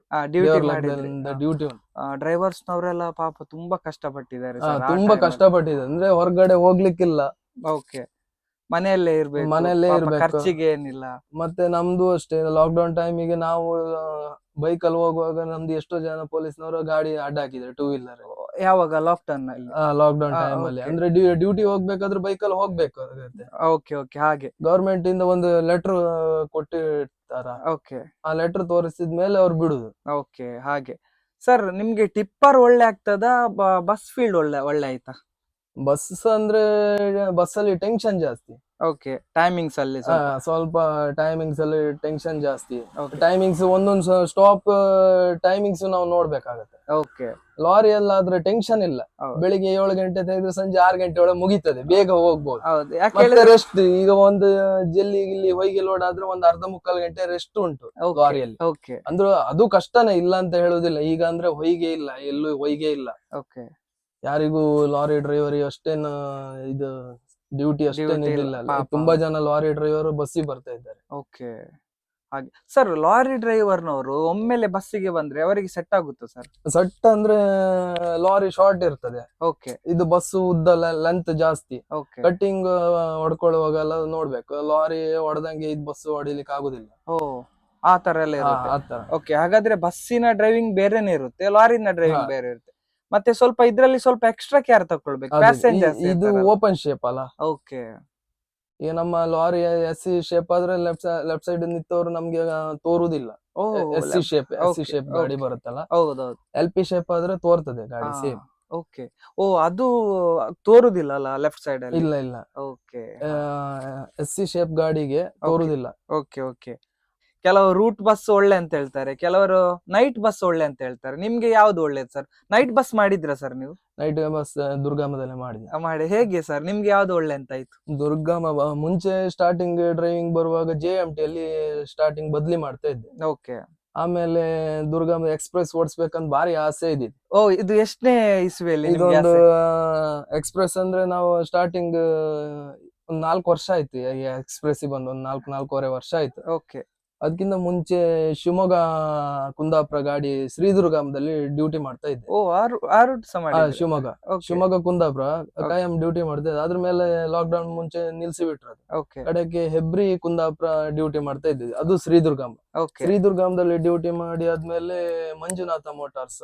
Speaker 2: ಡ್ಯೂಟಿ
Speaker 1: ಉಂಟು.
Speaker 2: ಡ್ರೈವರ್ಸ್ ನವರೆಲ್ಲ ಪಾಪ ತುಂಬಾ ಕಷ್ಟಪಟ್ಟಿದ್ದಾರೆ
Speaker 1: ತುಂಬಾ ಕಷ್ಟಪಟ್ಟಿದ್ದಾರೆ ಅಂದ್ರೆ ಹೊರಗಡೆ ಹೋಗ್ಲಿಕ್ಕಿಲ್ಲ.
Speaker 2: ಓಕೆ. ಮನೆಯಲ್ಲೇ ಇರ್ಬೇಕು.
Speaker 1: ಮನೆಯಲ್ಲೇ
Speaker 2: ಪಾಪ
Speaker 1: ಇರ್ಬೇಕು.
Speaker 2: ಖರ್ಚಿಗೆ ಏನಿಲ್ಲ.
Speaker 1: ಮತ್ತೆ ನಮ್ದು ಅಷ್ಟೇ ಲಾಕ್ ಡೌನ್ ಟೈಮಿಗೆ ನಾವು ಬೈಕ್ ಅಲ್ಲಿ ಹೋಗುವಾಗ ನಮ್ದು ಎಷ್ಟೋ ಜನ ಪೊಲೀಸ್ನವರು ಗಾಡಿ ಅಡ್ಡ ಹಾಕಿದ್ರು ಟೂ ವೀಲರ್
Speaker 2: ಯಾವಾಗ? ಲಾಕ್ಡೌನ್ ಲಾಕ್
Speaker 1: ಲಾಕ್ಡೌನ್
Speaker 2: ಆ,
Speaker 1: ಟೈಮ್ ಅಲ್ಲಿ.
Speaker 2: okay.
Speaker 1: ಅಂದ್ರೆ ಡ್ಯೂಟಿ ಹೋಗ್ಬೇಕಾದ್ರೆ ಬೈಕ್ ಅಲ್ಲಿ ಹೋಗ್ಬೇಕಾಗುತ್ತೆ
Speaker 2: ಓಕೆ ಓಕೆ ಹಾಗೆ.
Speaker 1: ಗವರ್ಮೆಂಟ್ ಇಂದ ಒಂದು ಲೆಟರ್ ಕೊಟ್ಟಿರ್ತಾರ.
Speaker 2: ಓಕೆ
Speaker 1: ಆ ಲೆಟರ್ ತೋರಿಸಿದ ಮೇಲೆ ಅವ್ರು ಬಿಡುದು.
Speaker 2: ಓಕೆ ಹಾಗೆ. ಸರ್ ನಿಮ್ಗೆ ಟಿಪ್ಪರ್ ಒಳ್ಳೆ ಆಗ್ತದಾ? ಬಸ್ ಫೀಲ್ಡ್ ಒಳ್ಳೆ ಒಳ್ಳೆ ಆಯ್ತಾ?
Speaker 1: ಬಸ್ ಅಂದ್ರೆ ಬಸ್ ಅಲ್ಲಿ ಟೆನ್ಷನ್ ಜಾಸ್ತಿ.
Speaker 2: ಓಕೆ ಟೈಮಿಂಗ್ಸ್ ಅಲ್ಲಿ
Speaker 1: ಆ, ಸ್ವಲ್ಪ. ಟೈಮಿಂಗ್ಸ್ ಅಲ್ಲಿ ಟೆನ್ಷನ್ ಜಾಸ್ತಿ.
Speaker 2: Okay.
Speaker 1: ಟೈಮಿಂಗ್ಸ್ ಒಂದೊಂದು ಸ್ಟಾಪ್ ಟೈಮಿಂಗ್ಸ್ ನಾವು ನೋಡ್ಬೇಕಾಗತ್ತೆ.
Speaker 2: ಓಕೆ
Speaker 1: ಲಾರಿ ಆದ್ರೆ ಟೆನ್ಷನ್ ಇಲ್ಲ.
Speaker 2: ಹೌದು.
Speaker 1: ಬೆಳಿಗ್ಗೆ ಏಳು ಗಂಟೆ ತೆಗೆದ್ರೆ ಸಂಜೆ ಆರು ಗಂಟೆ ಒಳಗೆ ಮುಗಿತದೆ ಬೇಗ ಹೋಗ್ಬೋದು.
Speaker 2: ಹೌದು ಯಾಕೆ
Speaker 1: ಮತ್ತೆ
Speaker 2: ಹೇಳಿದ್ರೆ?
Speaker 1: ರೆಸ್ಟ್ ಈಗ ಒಂದು ಜಲ್ಲಿ ಇಲ್ಲಿ ಹೊಯ್ಗೆ ಲೋಡ್ ಆದ್ರೆ ಒಂದು ಅರ್ಧ ಮುಕ್ಕಾಲು ಗಂಟೆ ರೆಸ್ಟ್ ಉಂಟು ಲಾರಿಯಲ್ಲಿ
Speaker 2: ಓಕೆ
Speaker 1: ಅಂದ್ರೆ ಅದು ಕಷ್ಟನೇ ಇಲ್ಲ ಅಂತ ಹೇಳುದಿಲ್ಲ. ಈಗ ಅಂದ್ರೆ ಹೊಯ್ಗೆ ಇಲ್ಲ ಎಲ್ಲೂ ಹೊಯ್ಗೆ ಇಲ್ಲ.
Speaker 2: ಓಕೆ
Speaker 1: ಯಾರಿಗೂ ಲಾರಿ ಡ್ರೈವರ್ ಅಷ್ಟೇನ ಇದು ಡ್ಯೂಟಿ ಅಷ್ಟೇನು
Speaker 2: Duty ಪಾಪ.
Speaker 1: ತುಂಬಾ ಜನ ಲಾರಿ ಡ್ರೈವರ್ ಬಸ್ಸಿಗೆ ಬರ್ತಾ ಇದ್ದಾರೆ.
Speaker 2: ಓಕೆ ಹಾಗೆ. ಸರ್ ಲಾರಿ ಡ್ರೈವರ್ನವರು ಒಮ್ಮೆಲೆ ಬಸ್ಸಿಗೆ ಬಂದ್ರೆ ಅವರಿಗೆ ಸೆಟ್ ಆಗುತ್ತಾ ಸರ್
Speaker 1: ಸೆಟ್ ಅಂದ್ರೆ ಲಾರಿ ಶಾರ್ಟ್ ಇರ್ತದೆ.
Speaker 2: ಓಕೆ
Speaker 1: ಇದು ಬಸ್ ಉದ್ದ ಲೆಂತ್ ಜಾಸ್ತಿ.
Speaker 2: ಓಕೆ
Speaker 1: ಕಟ್ಟಿಂಗ್ ಹೊಡ್ಕೊಳ್ಳುವಾಗೆಲ್ಲ ನೋಡ್ಬೇಕು. ಲಾರಿ ಹೊಡೆದಂಗೆ ಇದು ಬಸ್ ಹೊಡಿಲಿಕ್ಕೆ ಆಗುದಿಲ್ಲ.
Speaker 2: ಓ ಆ ತರ ಎಲ್ಲ ಇರುತ್ತೆ.
Speaker 1: ಆತರ
Speaker 2: ಓಕೆ ಹಾಗಾದ್ರೆ ಬಸ್ಸಿನ ಡ್ರೈವಿಂಗ್ ಬೇರೆನೆ ಇರುತ್ತೆ ಲಾರಿನ ಡ್ರೈವಿಂಗ್
Speaker 1: ಹಾ.
Speaker 2: ಬೇರೆ ಇರುತ್ತೆ. ಮತ್ತೆ ಸ್ವಲ್ಪ ಇದ್ರಲ್ಲಿ ಸ್ವಲ್ಪ ಎಕ್ಸ್ಟ್ರಾ ಕೇರ್ ತಗೊಳ್ಬೇಕು
Speaker 1: ಅದೇ,
Speaker 2: ಪ್ಯಾಸೆಂಜರ್ಸ್
Speaker 1: ಇದು ಓಪನ್ ಶೇಪ್ ಅಲ್ಲ?
Speaker 2: ಓಕೆ
Speaker 1: ಈಗ ನಮ್ಮ ಲಾರಿ ಎಸ್ ಸಿ ಶೇಪ್ ಆದ್ರೆ ಲೆಫ್ಟ್ ಲೆಫ್ಟ್ ಸೈಡ್ ನಿಂತವ್ರು ನಮ್ಗೆ ತೋರುದಿಲ್ಲ.
Speaker 2: ಓ
Speaker 1: S C shape S C shape ಗಾಡಿ ಬರುತ್ತಲ್ಲ?
Speaker 2: ಹೌದೌದು.
Speaker 1: ಎಲ್ ಪಿ ಶೇಪ್ ಆದ್ರೆ ತೋರ್ತದೆ ಗಾಡಿ ಸೇಮ್
Speaker 2: ಓಕೆ ಓ ಅದು ತೋರುದಿಲ್ಲ ಅಲ್ಲ ಲೆಫ್ಟ್ ಸೈಡ್ ಅಲ್ಲಿ?
Speaker 1: ಇಲ್ಲ ಇಲ್ಲ.
Speaker 2: ಓಕೆ
Speaker 1: ಎಸ್ ಸಿ ಶೇಪ್ ಗಾಡಿಗೆ ತೋರುದಿಲ್ಲ.
Speaker 2: ಓಕೆ ಓಕೆ ಕೆಲವು ರೂಟ್ ಬಸ್ ಒಳ್ಳೆ ಅಂತ ಹೇಳ್ತಾರೆ ಕೆಲವರು ನೈಟ್ ಬಸ್ ಒಳ್ಳೆ ಅಂತ ಹೇಳ್ತಾರೆ. ನಿಮ್ಗೆ ಯಾವ್ದು ಒಳ್ಳೇದು ಸರ್ ನೈಟ್ ಬಸ್ ಮಾಡಿದ್ರ ಸರ್ ನೀವು?
Speaker 1: ನೈಟ್ ಬಸ್ ದುರ್ಗಾಮದಲ್ಲಿ ಮಾಡಿದೆ.
Speaker 2: ಆ, ಮಾಡಿ. ಹೇಗೆ ಸರ್ ನಿಮ್ಗೆ ಯಾವ್ದು ಒಳ್ಳೆ ಅಂತ ಆಯ್ತು?
Speaker 1: ದುರ್ಗಾಮ ಬ- ಮುಂಚೆ ಸ್ಟಾರ್ಟಿಂಗ್ ಡ್ರೈವಿಂಗ್ ಬರುವಾಗ ಜೆ ಎಂ ಟಿ ಅಲ್ಲಿ ಸ್ಟಾರ್ಟಿಂಗ್ ಬದ್ಲಿ ಮಾಡ್ತಾ ಇದ್ದೆ.
Speaker 2: ಓಕೆ
Speaker 1: ಆಮೇಲೆ ದುರ್ಗಾಮ ಎಕ್ಸ್ಪ್ರೆಸ್ ಓಡಿಸ್ಬೇಕಂತ ಭಾರಿ ಆಸೆ ಇದ್ದಿತ್ತು
Speaker 2: ಓ ಇದು ಎಷ್ಟನೇ ಇಸ್ವಿಯಲ್ಲಿ ನಿಮ್ಗೆ
Speaker 1: ಇದೊಂದು
Speaker 2: ಆಸೆ?
Speaker 1: ಎಕ್ಸ್ಪ್ರೆಸ್ ಅಂದ್ರೆ ನಾವು ಸ್ಟಾರ್ಟಿಂಗ್ ಒಂದ್ ನಾಲ್ಕು ವರ್ಷ ಆಯ್ತು ಎಕ್ಸ್ಪ್ರೆಸ್ ಬಂದು ಒಂದ್ ನಾಲ್ಕು ನಾಲ್ಕೂವರೆ ವರ್ಷ ಆಯ್ತು.
Speaker 2: ಓಕೆ
Speaker 1: ಅದಕ್ಕಿಂತ ಮುಂಚೆ ಶಿವಮೊಗ್ಗ ಕುಂದಾಪುರ ಗಾಡಿ ಶ್ರೀದುರ್ಗಾಮದಲ್ಲಿ ಡ್ಯೂಟಿ ಮಾಡ್ತಾ ಇದ್ದೆ.
Speaker 2: ಓ ಆರು ಆರು?
Speaker 1: ಶಿವಮೊಗ್ಗ. ಶಿವಮೊಗ್ಗ ಕುಂದಾಪುರ ಕಾಯಂ ಡ್ಯೂಟಿ ಮಾಡ್ತಾ ಇದ್ದೆ ಅದ್ರ ಮೇಲೆ ಲಾಕ್ ಡೌನ್ ಮುಂಚೆ ನಿಲ್ಸಿ ಬಿಟ್ರು ಅದು. ಕಡೆಗೆ ಹೆಬ್ರಿ ಕುಂದಾಪುರ ಡ್ಯೂಟಿ ಮಾಡ್ತಾ ಇದ್ದಿದ್ದು ಅದು
Speaker 2: ಶ್ರೀದುರ್ಗಾಮ
Speaker 1: ಶ್ರೀದುರ್ಗಾಮದಲ್ಲಿ ಡ್ಯೂಟಿ ಮಾಡಿ ಆದ್ಮೇಲೆ Manjunatha motors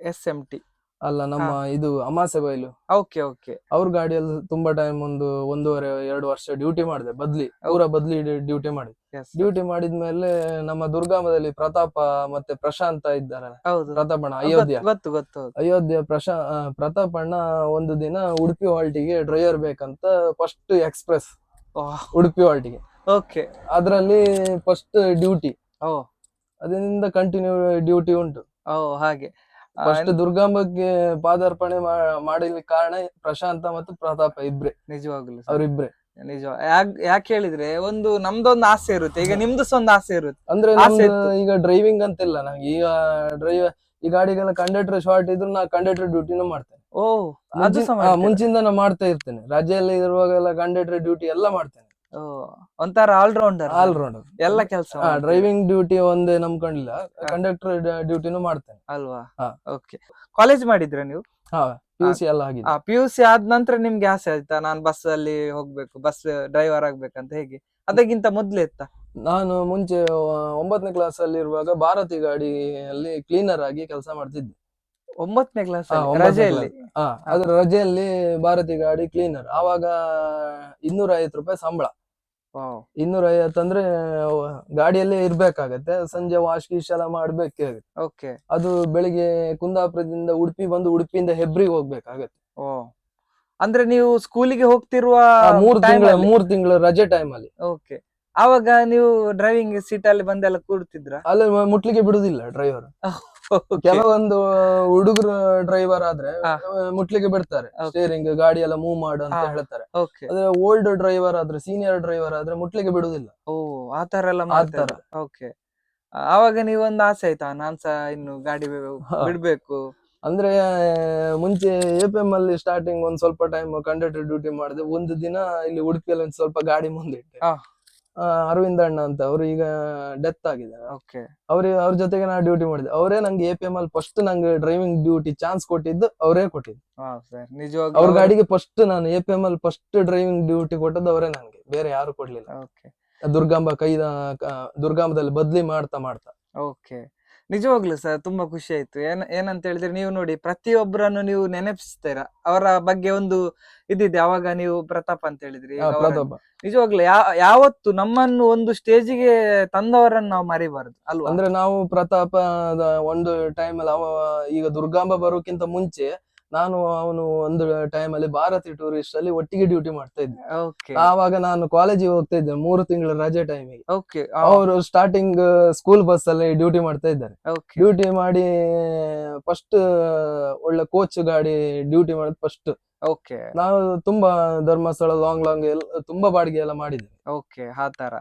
Speaker 2: S M T
Speaker 1: ಅಲ್ಲ ನಮ್ಮ ಇದು ಅಮಾಸೆ ಬೈಲು
Speaker 2: ಓಕೆ ಓಕೆ
Speaker 1: ಅವ್ರ ಗಾಡಿಯಲ್ಲಿ ತುಂಬಾ ಟೈಮ್ ಒಂದು ಒಂದೂವರೆ ಎರಡು ವರ್ಷ ಡ್ಯೂಟಿ ಮಾಡಿದೆ. ಬದ್ಲಿ ಅವರ ಬದ್ಲಿ ಡ್ಯೂಟಿ ಮಾಡಿದೆ ಡ್ಯೂಟಿ ಮಾಡಿದ್ಮೇಲೆ ನಮ್ಮ ದುರ್ಗಾಮದಲ್ಲಿ ಪ್ರತಾಪ ಮತ್ತೆ ಪ್ರಶಾಂತ ಇದ್ದಾರೆ.
Speaker 2: ಹೌದು.
Speaker 1: ಪ್ರತಾಪಣ್ಣ ಅಯೋಧ್ಯ.
Speaker 2: ಗೊತ್ತು ಗೊತ್ತು
Speaker 1: ಅಯೋಧ್ಯ ಪ್ರಶಾ ಪ್ರತಾಪಣ್ಣ ಒಂದು ದಿನ ಉಡುಪಿ ಹಾಲ್ಟಿಗೆ ಡ್ರೈವರ್ ಬೇಕಂತ ಫಸ್ಟ್ ಎಕ್ಸ್ಪ್ರೆಸ್ ಉಡುಪಿ ಹಾಲ್ಟಿಗೆ.
Speaker 2: ಓಕೆ.
Speaker 1: ಅದ್ರಲ್ಲಿ ಫಸ್ಟ್ ಡ್ಯೂಟಿ.
Speaker 2: ಓ.
Speaker 1: ಅದರಿಂದ ಕಂಟಿನ್ಯೂ ಡ್ಯೂಟಿ ಉಂಟು.
Speaker 2: ಓ ಹಾಗೆ.
Speaker 1: ಫಸ್ಟ್ ದುರ್ಗಾಂಬಕ್ಕೆ ಪಾದಾರ್ಪಣೆ ಮಾಡಿದ ಮಾಡಲಿಕ್ಕೆ ಕಾರಣ ಪ್ರಶಾಂತ ಮತ್ತು ಪ್ರತಾಪ ಇಬ್ರೆ.
Speaker 2: ನಿಜವಾಗ್ಲು.
Speaker 1: ಅವ್ರಿಬ್ರೆ.
Speaker 2: ನಿಜ. ಯಾಕ್ ಹೇಳಿದ್ರೆ ಒಂದು ನಮ್ದೊಂದು ಆಸೆ ಇರುತ್ತೆ. ಈಗ ನಿಮ್ದು ಒಂದು ಆಸೆ ಇರುತ್ತೆ.
Speaker 1: ಅಂದ್ರೆ
Speaker 2: ಆಸೆ ಇತ್ತು.
Speaker 1: ಈಗ ಡ್ರೈವಿಂಗ್ ಅಂತಿಲ್ಲ ನಂಗೆ. ಈಗ ಡ್ರೈವ್ ಈ ಗಾಡಿಗೆಲ್ಲ ಕಂಡಕ್ಟರ್ ಶಾರ್ಟ್ ಇದ್ರು ನಾ ಕಂಡಕ್ಟರ್ ಡ್ಯೂಟಿನೂ ಮಾಡ್ತೇನೆ.
Speaker 2: ಓ ಅದು
Speaker 1: ಮುಂಚಿಂದ ನಾ ಮಾಡ್ತಾ ಇರ್ತೇನೆ. ರಜೆಯಲ್ಲಿ ಇರುವಾಗೆಲ್ಲ ಕಂಡಕ್ಟರ್ ಡ್ಯೂಟಿ ಎಲ್ಲ ಮಾಡ್ತೇನೆ.
Speaker 2: ಒಂಥರ ಆಲ್ರೌಂಡರ್
Speaker 1: ಆಲ್ರೌಂಡರ್
Speaker 2: ಎಲ್ಲ ಕೆಲಸ
Speaker 1: ಡ್ರೈವಿಂಗ್ ಡ್ಯೂಟಿ ಒಂದೇ ನಂಬ್ಕೊಂಡಿಲ್ಲ. ಕಂಡಕ್ಟರ್ ಡ್ಯೂಟಿನೂ ಮಾಡ್ತೇನೆ.
Speaker 2: ಅಲ್ವಾ?
Speaker 1: ಹಾ.
Speaker 2: ಓಕೆ ಕಾಲೇಜ್ ಮಾಡಿದ್ರ ನೀವು?
Speaker 1: ಹಾ. ಪಿ ಯು ಸಿ ಎಲ್ಲ ಆಗಿದೆ.
Speaker 2: ಆ ಪಿ ಯು ಸಿ ಆದ ನಂತರ ನಿಮ್ಗೆ ಆಸೆ ಆಯ್ತಾ? ನಾನು ಬಸ್ ಅಲ್ಲಿ ಹೋಗ್ಬೇಕು ಬಸ್ ಡ್ರೈವರ್ ಆಗ್ಬೇಕಂತ ಹೇಗೆ? ಅದಕ್ಕಿಂತ ಮೊದ್ಲೇ ಇತ್ತ?
Speaker 1: ನಾನು ಮುಂಚೆ ಒಂಬತ್ತನೇ ಕ್ಲಾಸ್ ಅಲ್ಲಿ ಇರುವಾಗ ಭಾರತಿ ಗಾಡಿಯಲ್ಲಿ ಕ್ಲೀನರ್ ಆಗಿ ಕೆಲಸ ಮಾಡ್ತಿದ್ದೆ.
Speaker 2: ಒಂಬತ್ತನೇ ಕ್ಲಾಸ್ ರಜೆಯಲ್ಲಿ?
Speaker 1: ಹಾ ಅದ್ರ ರಜೆಯಲ್ಲಿ ಭಾರತಿ ಗಾಡಿ ಕ್ಲೀನರ್ ಆವಾಗ ಇನ್ನೂರ ಐವತ್ತು ರೂಪಾಯಿ ಸಂಬಳ. ಇನ್ನೂರ ಐವತ್ತು ಅಂದ್ರೆ ಅಹ್, ಗಾಡಿಯಲ್ಲೇ ಇರ್ಬೇಕಾಗತ್ತೆ. ಸಂಜೆ ವಾಶ್ ಗೀಶ್ ಎಲ್ಲ ಮಾಡ್ಬೇಕೇ
Speaker 2: ಓಕೆ.
Speaker 1: ಅದು ಬೆಳಿಗ್ಗೆ ಕುಂದಾಪುರದಿಂದ ಉಡುಪಿ ಬಂದು ಉಡುಪಿಯಿಂದ ಹೆಬ್ರಿಗೆ ಹೋಗ್ಬೇಕಾಗತ್ತೆ.
Speaker 2: ಓ. ಅಂದ್ರೆ ನೀವು ಸ್ಕೂಲಿಗೆ ಹೋಗ್ತಿರುವ
Speaker 1: ಮೂರ್ ತಿಂಗಳ ಮೂರ್ ತಿಂಗಳ ರಜೆ ಟೈಮ್ ಅಲ್ಲಿ.
Speaker 2: ಓಕೆ. ಆವಾಗ ನೀವು ಡ್ರೈವಿಂಗ್ ಸೀಟ್ ಅಲ್ಲಿ ಬಂದೆಲ್ಲ ಕೂಡ್ತಿದ್ರ?
Speaker 1: ಅಲ್ಲ ಮುಟ್ಲಿಕ್ಕೆ ಬಿಡುದಿಲ್ಲ ಡ್ರೈವರ್ ಕೆಲವೊಂದು ಹುಡುಗರು ಡ್ರೈವರ್ ಆದ್ರೆ. ಮುಟ್ಲಿಕ್ಕೆ ಬಿಡ್ತಾರೆ. ಸ್ಟೇರಿಂಗ್ ಗಾಡಿ ಎಲ್ಲ ಮೂವ್ ಮಾಡು ಅಂತ ಹೇಳ್ತಾರೆ. ಆದ್ರೆ ಓಲ್ಡ್ ಡ್ರೈವರ್ ಆದ್ರೆ ಸೀನಿಯರ್ ಡ್ರೈವರ್ ಆದ್ರೆ ಮುಟ್ಲಿಕ್ಕೆ ಬಿಡುದಿಲ್ಲ.
Speaker 2: ಓ ಆತರ ತರ ಎಲ್ಲ
Speaker 1: ಮಾಡ್ತಾರ ತರ.
Speaker 2: ಮಾಡ್ತಾರೆ ಓಕೆ ಆವಾಗ ನೀವೊಂದು ಆಸೆ ಆಯ್ತಾ? ನಾನ್ಸ ಇನ್ನು ಗಾಡಿ ಬಿಡ್ಬೇಕು.
Speaker 1: ಅಂದ್ರೆ ಮುಂಚೆ ಎ ಪಿ ಎಂ ಅಲ್ಲಿ ಸ್ಟಾರ್ಟಿಂಗ್ ಒಂದ್ ಸ್ವಲ್ಪ ಟೈಮ್ ಕಂಡಕ್ಟರ್ ಡ್ಯೂಟಿ ಮಾಡಿದೆ ಒಂದು ದಿನ ಇಲ್ಲಿ ಉಡುಪಿಯಲ್ಲಿ ಒಂದ್ ಸ್ವಲ್ಪ ಗಾಡಿ ಮುಂದೆ ಇಟ್ಟೆ ಅರವಿಂದ್ ಅಣ್ಣ ಅಂತ ಅವ್ರು ಈಗ ಡೆತ್ ಆಗಿದ್ದಾರೆ.
Speaker 2: ಓಕೆ
Speaker 1: ಅವ್ರ ಅವ್ರ ಜೊತೆಗೆ ನಾ ಡ್ಯೂಟಿ ಮಾಡಿದೆ ಅವರೇ ನಂಗೆ ಎ ಪಿ ಎಂ ಅಲ್ಲಿ ಫಸ್ಟ್ ನಂಗೆ ಡ್ರೈವಿಂಗ್ ಡ್ಯೂಟಿ ಚಾನ್ಸ್ ಕೊಟ್ಟಿದ್ದು ಅವರೇ ಕೊಟ್ಟಿದ್ದು.
Speaker 2: ಸರ್.
Speaker 1: ಅವ್ರ ಗಾಡಿಗೆ ಫಸ್ಟ್ ನಾನು ಎ ಪಿ ಎಂ ಅಲ್ಲಿ ಫಸ್ಟ್ ಡ್ರೈವಿಂಗ್ ಡ್ಯೂಟಿ ಕೊಟ್ಟದ್ದು ಅವರೇ ನನಗೆ ಬೇರೆ ಯಾರು ಕೊಡ್ಲಿಲ್ಲ.
Speaker 2: ಓಕೆ
Speaker 1: ದುರ್ಗಾಂಬ ಕೈದ ದುರ್ಗಾಂಬದಲ್ಲಿ ಬದ್ಲಿ ಮಾಡ್ತಾ ಮಾಡ್ತಾ.
Speaker 2: ಓಕೆ ನಿಜವಾಗ್ಲು ಸರ್ ತುಂಬಾ ಖುಷಿ ಆಯ್ತು. ಏನ್ ಏನಂತ ಹೇಳಿದ್ರೆ ನೀವು ನೋಡಿ ಪ್ರತಿಯೊಬ್ಬರನ್ನು ನೀವು ನೆನಪಿಸ್ತೀರಾ? ಅವರ ಬಗ್ಗೆ ಒಂದು ಇದಿದೆ ಅವಾಗ ನೀವು ಪ್ರತಾಪ್ ಅಂತ ಹೇಳಿದ್ರಿ ನಿಜವಾಗ್ಲು ಯಾವತ್ತು ನಮ್ಮನ್ನು ಒಂದು ಸ್ಟೇಜಿಗೆ ತಂದವರನ್ನು ನಾವು ಮರಿಬಾರ್ದು ಅಲ್ವಾ?
Speaker 1: ಅಂದ್ರೆ ನಾವು ಪ್ರತಾಪದ ಒಂದು ಟೈಮ್ ಅಲ್ಲಿ ಅವ ಈಗ ದುರ್ಗಾಂಬ ಬರೋಕ್ಕಿಂತ ಮುಂಚೆ ನಾನು ಅವನು ಒಂದು ಟೈಮ್ ಅಲ್ಲಿ ಭಾರತಿ ಟೂರಿಸ್ಟ್ ಅಲ್ಲಿ ಒಟ್ಟಿಗೆ ಡ್ಯೂಟಿ ಮಾಡ್ತಾ ಇದ್ದೆ. ಆವಾಗ ನಾನು ಕಾಲೇಜಿಗೆ ಹೋಗ್ತಾ ಇದ್ದೆ ಮೂರು ತಿಂಗಳ ರಜೆ ಟೈಮಿಗೆ ಅವರು ಸ್ಟಾರ್ಟಿಂಗ್ ಸ್ಕೂಲ್ ಬಸ್ ಅಲ್ಲಿ ಡ್ಯೂಟಿ ಮಾಡ್ತಾ ಇದ್ದಾರೆ. ಡ್ಯೂಟಿ ಮಾಡಿ ಫಸ್ಟ್ ಒಳ್ಳೆ ಕೋಚ್ ಗಾಡಿ ಡ್ಯೂಟಿ ಮಾಡಿದ್ ಫಸ್ಟ್
Speaker 2: ಓಕೆ
Speaker 1: ನಾವು ತುಂಬಾ ಧರ್ಮಸ್ಥಳ ಲಾಂಗ್ ಲಾಂಗ್ ಎಲ್ಲ ತುಂಬಾ ಬಾಡಿಗೆ ಎಲ್ಲ ಮಾಡಿದ್ವಿ.
Speaker 2: ಓಕೆ ಆ ತರ.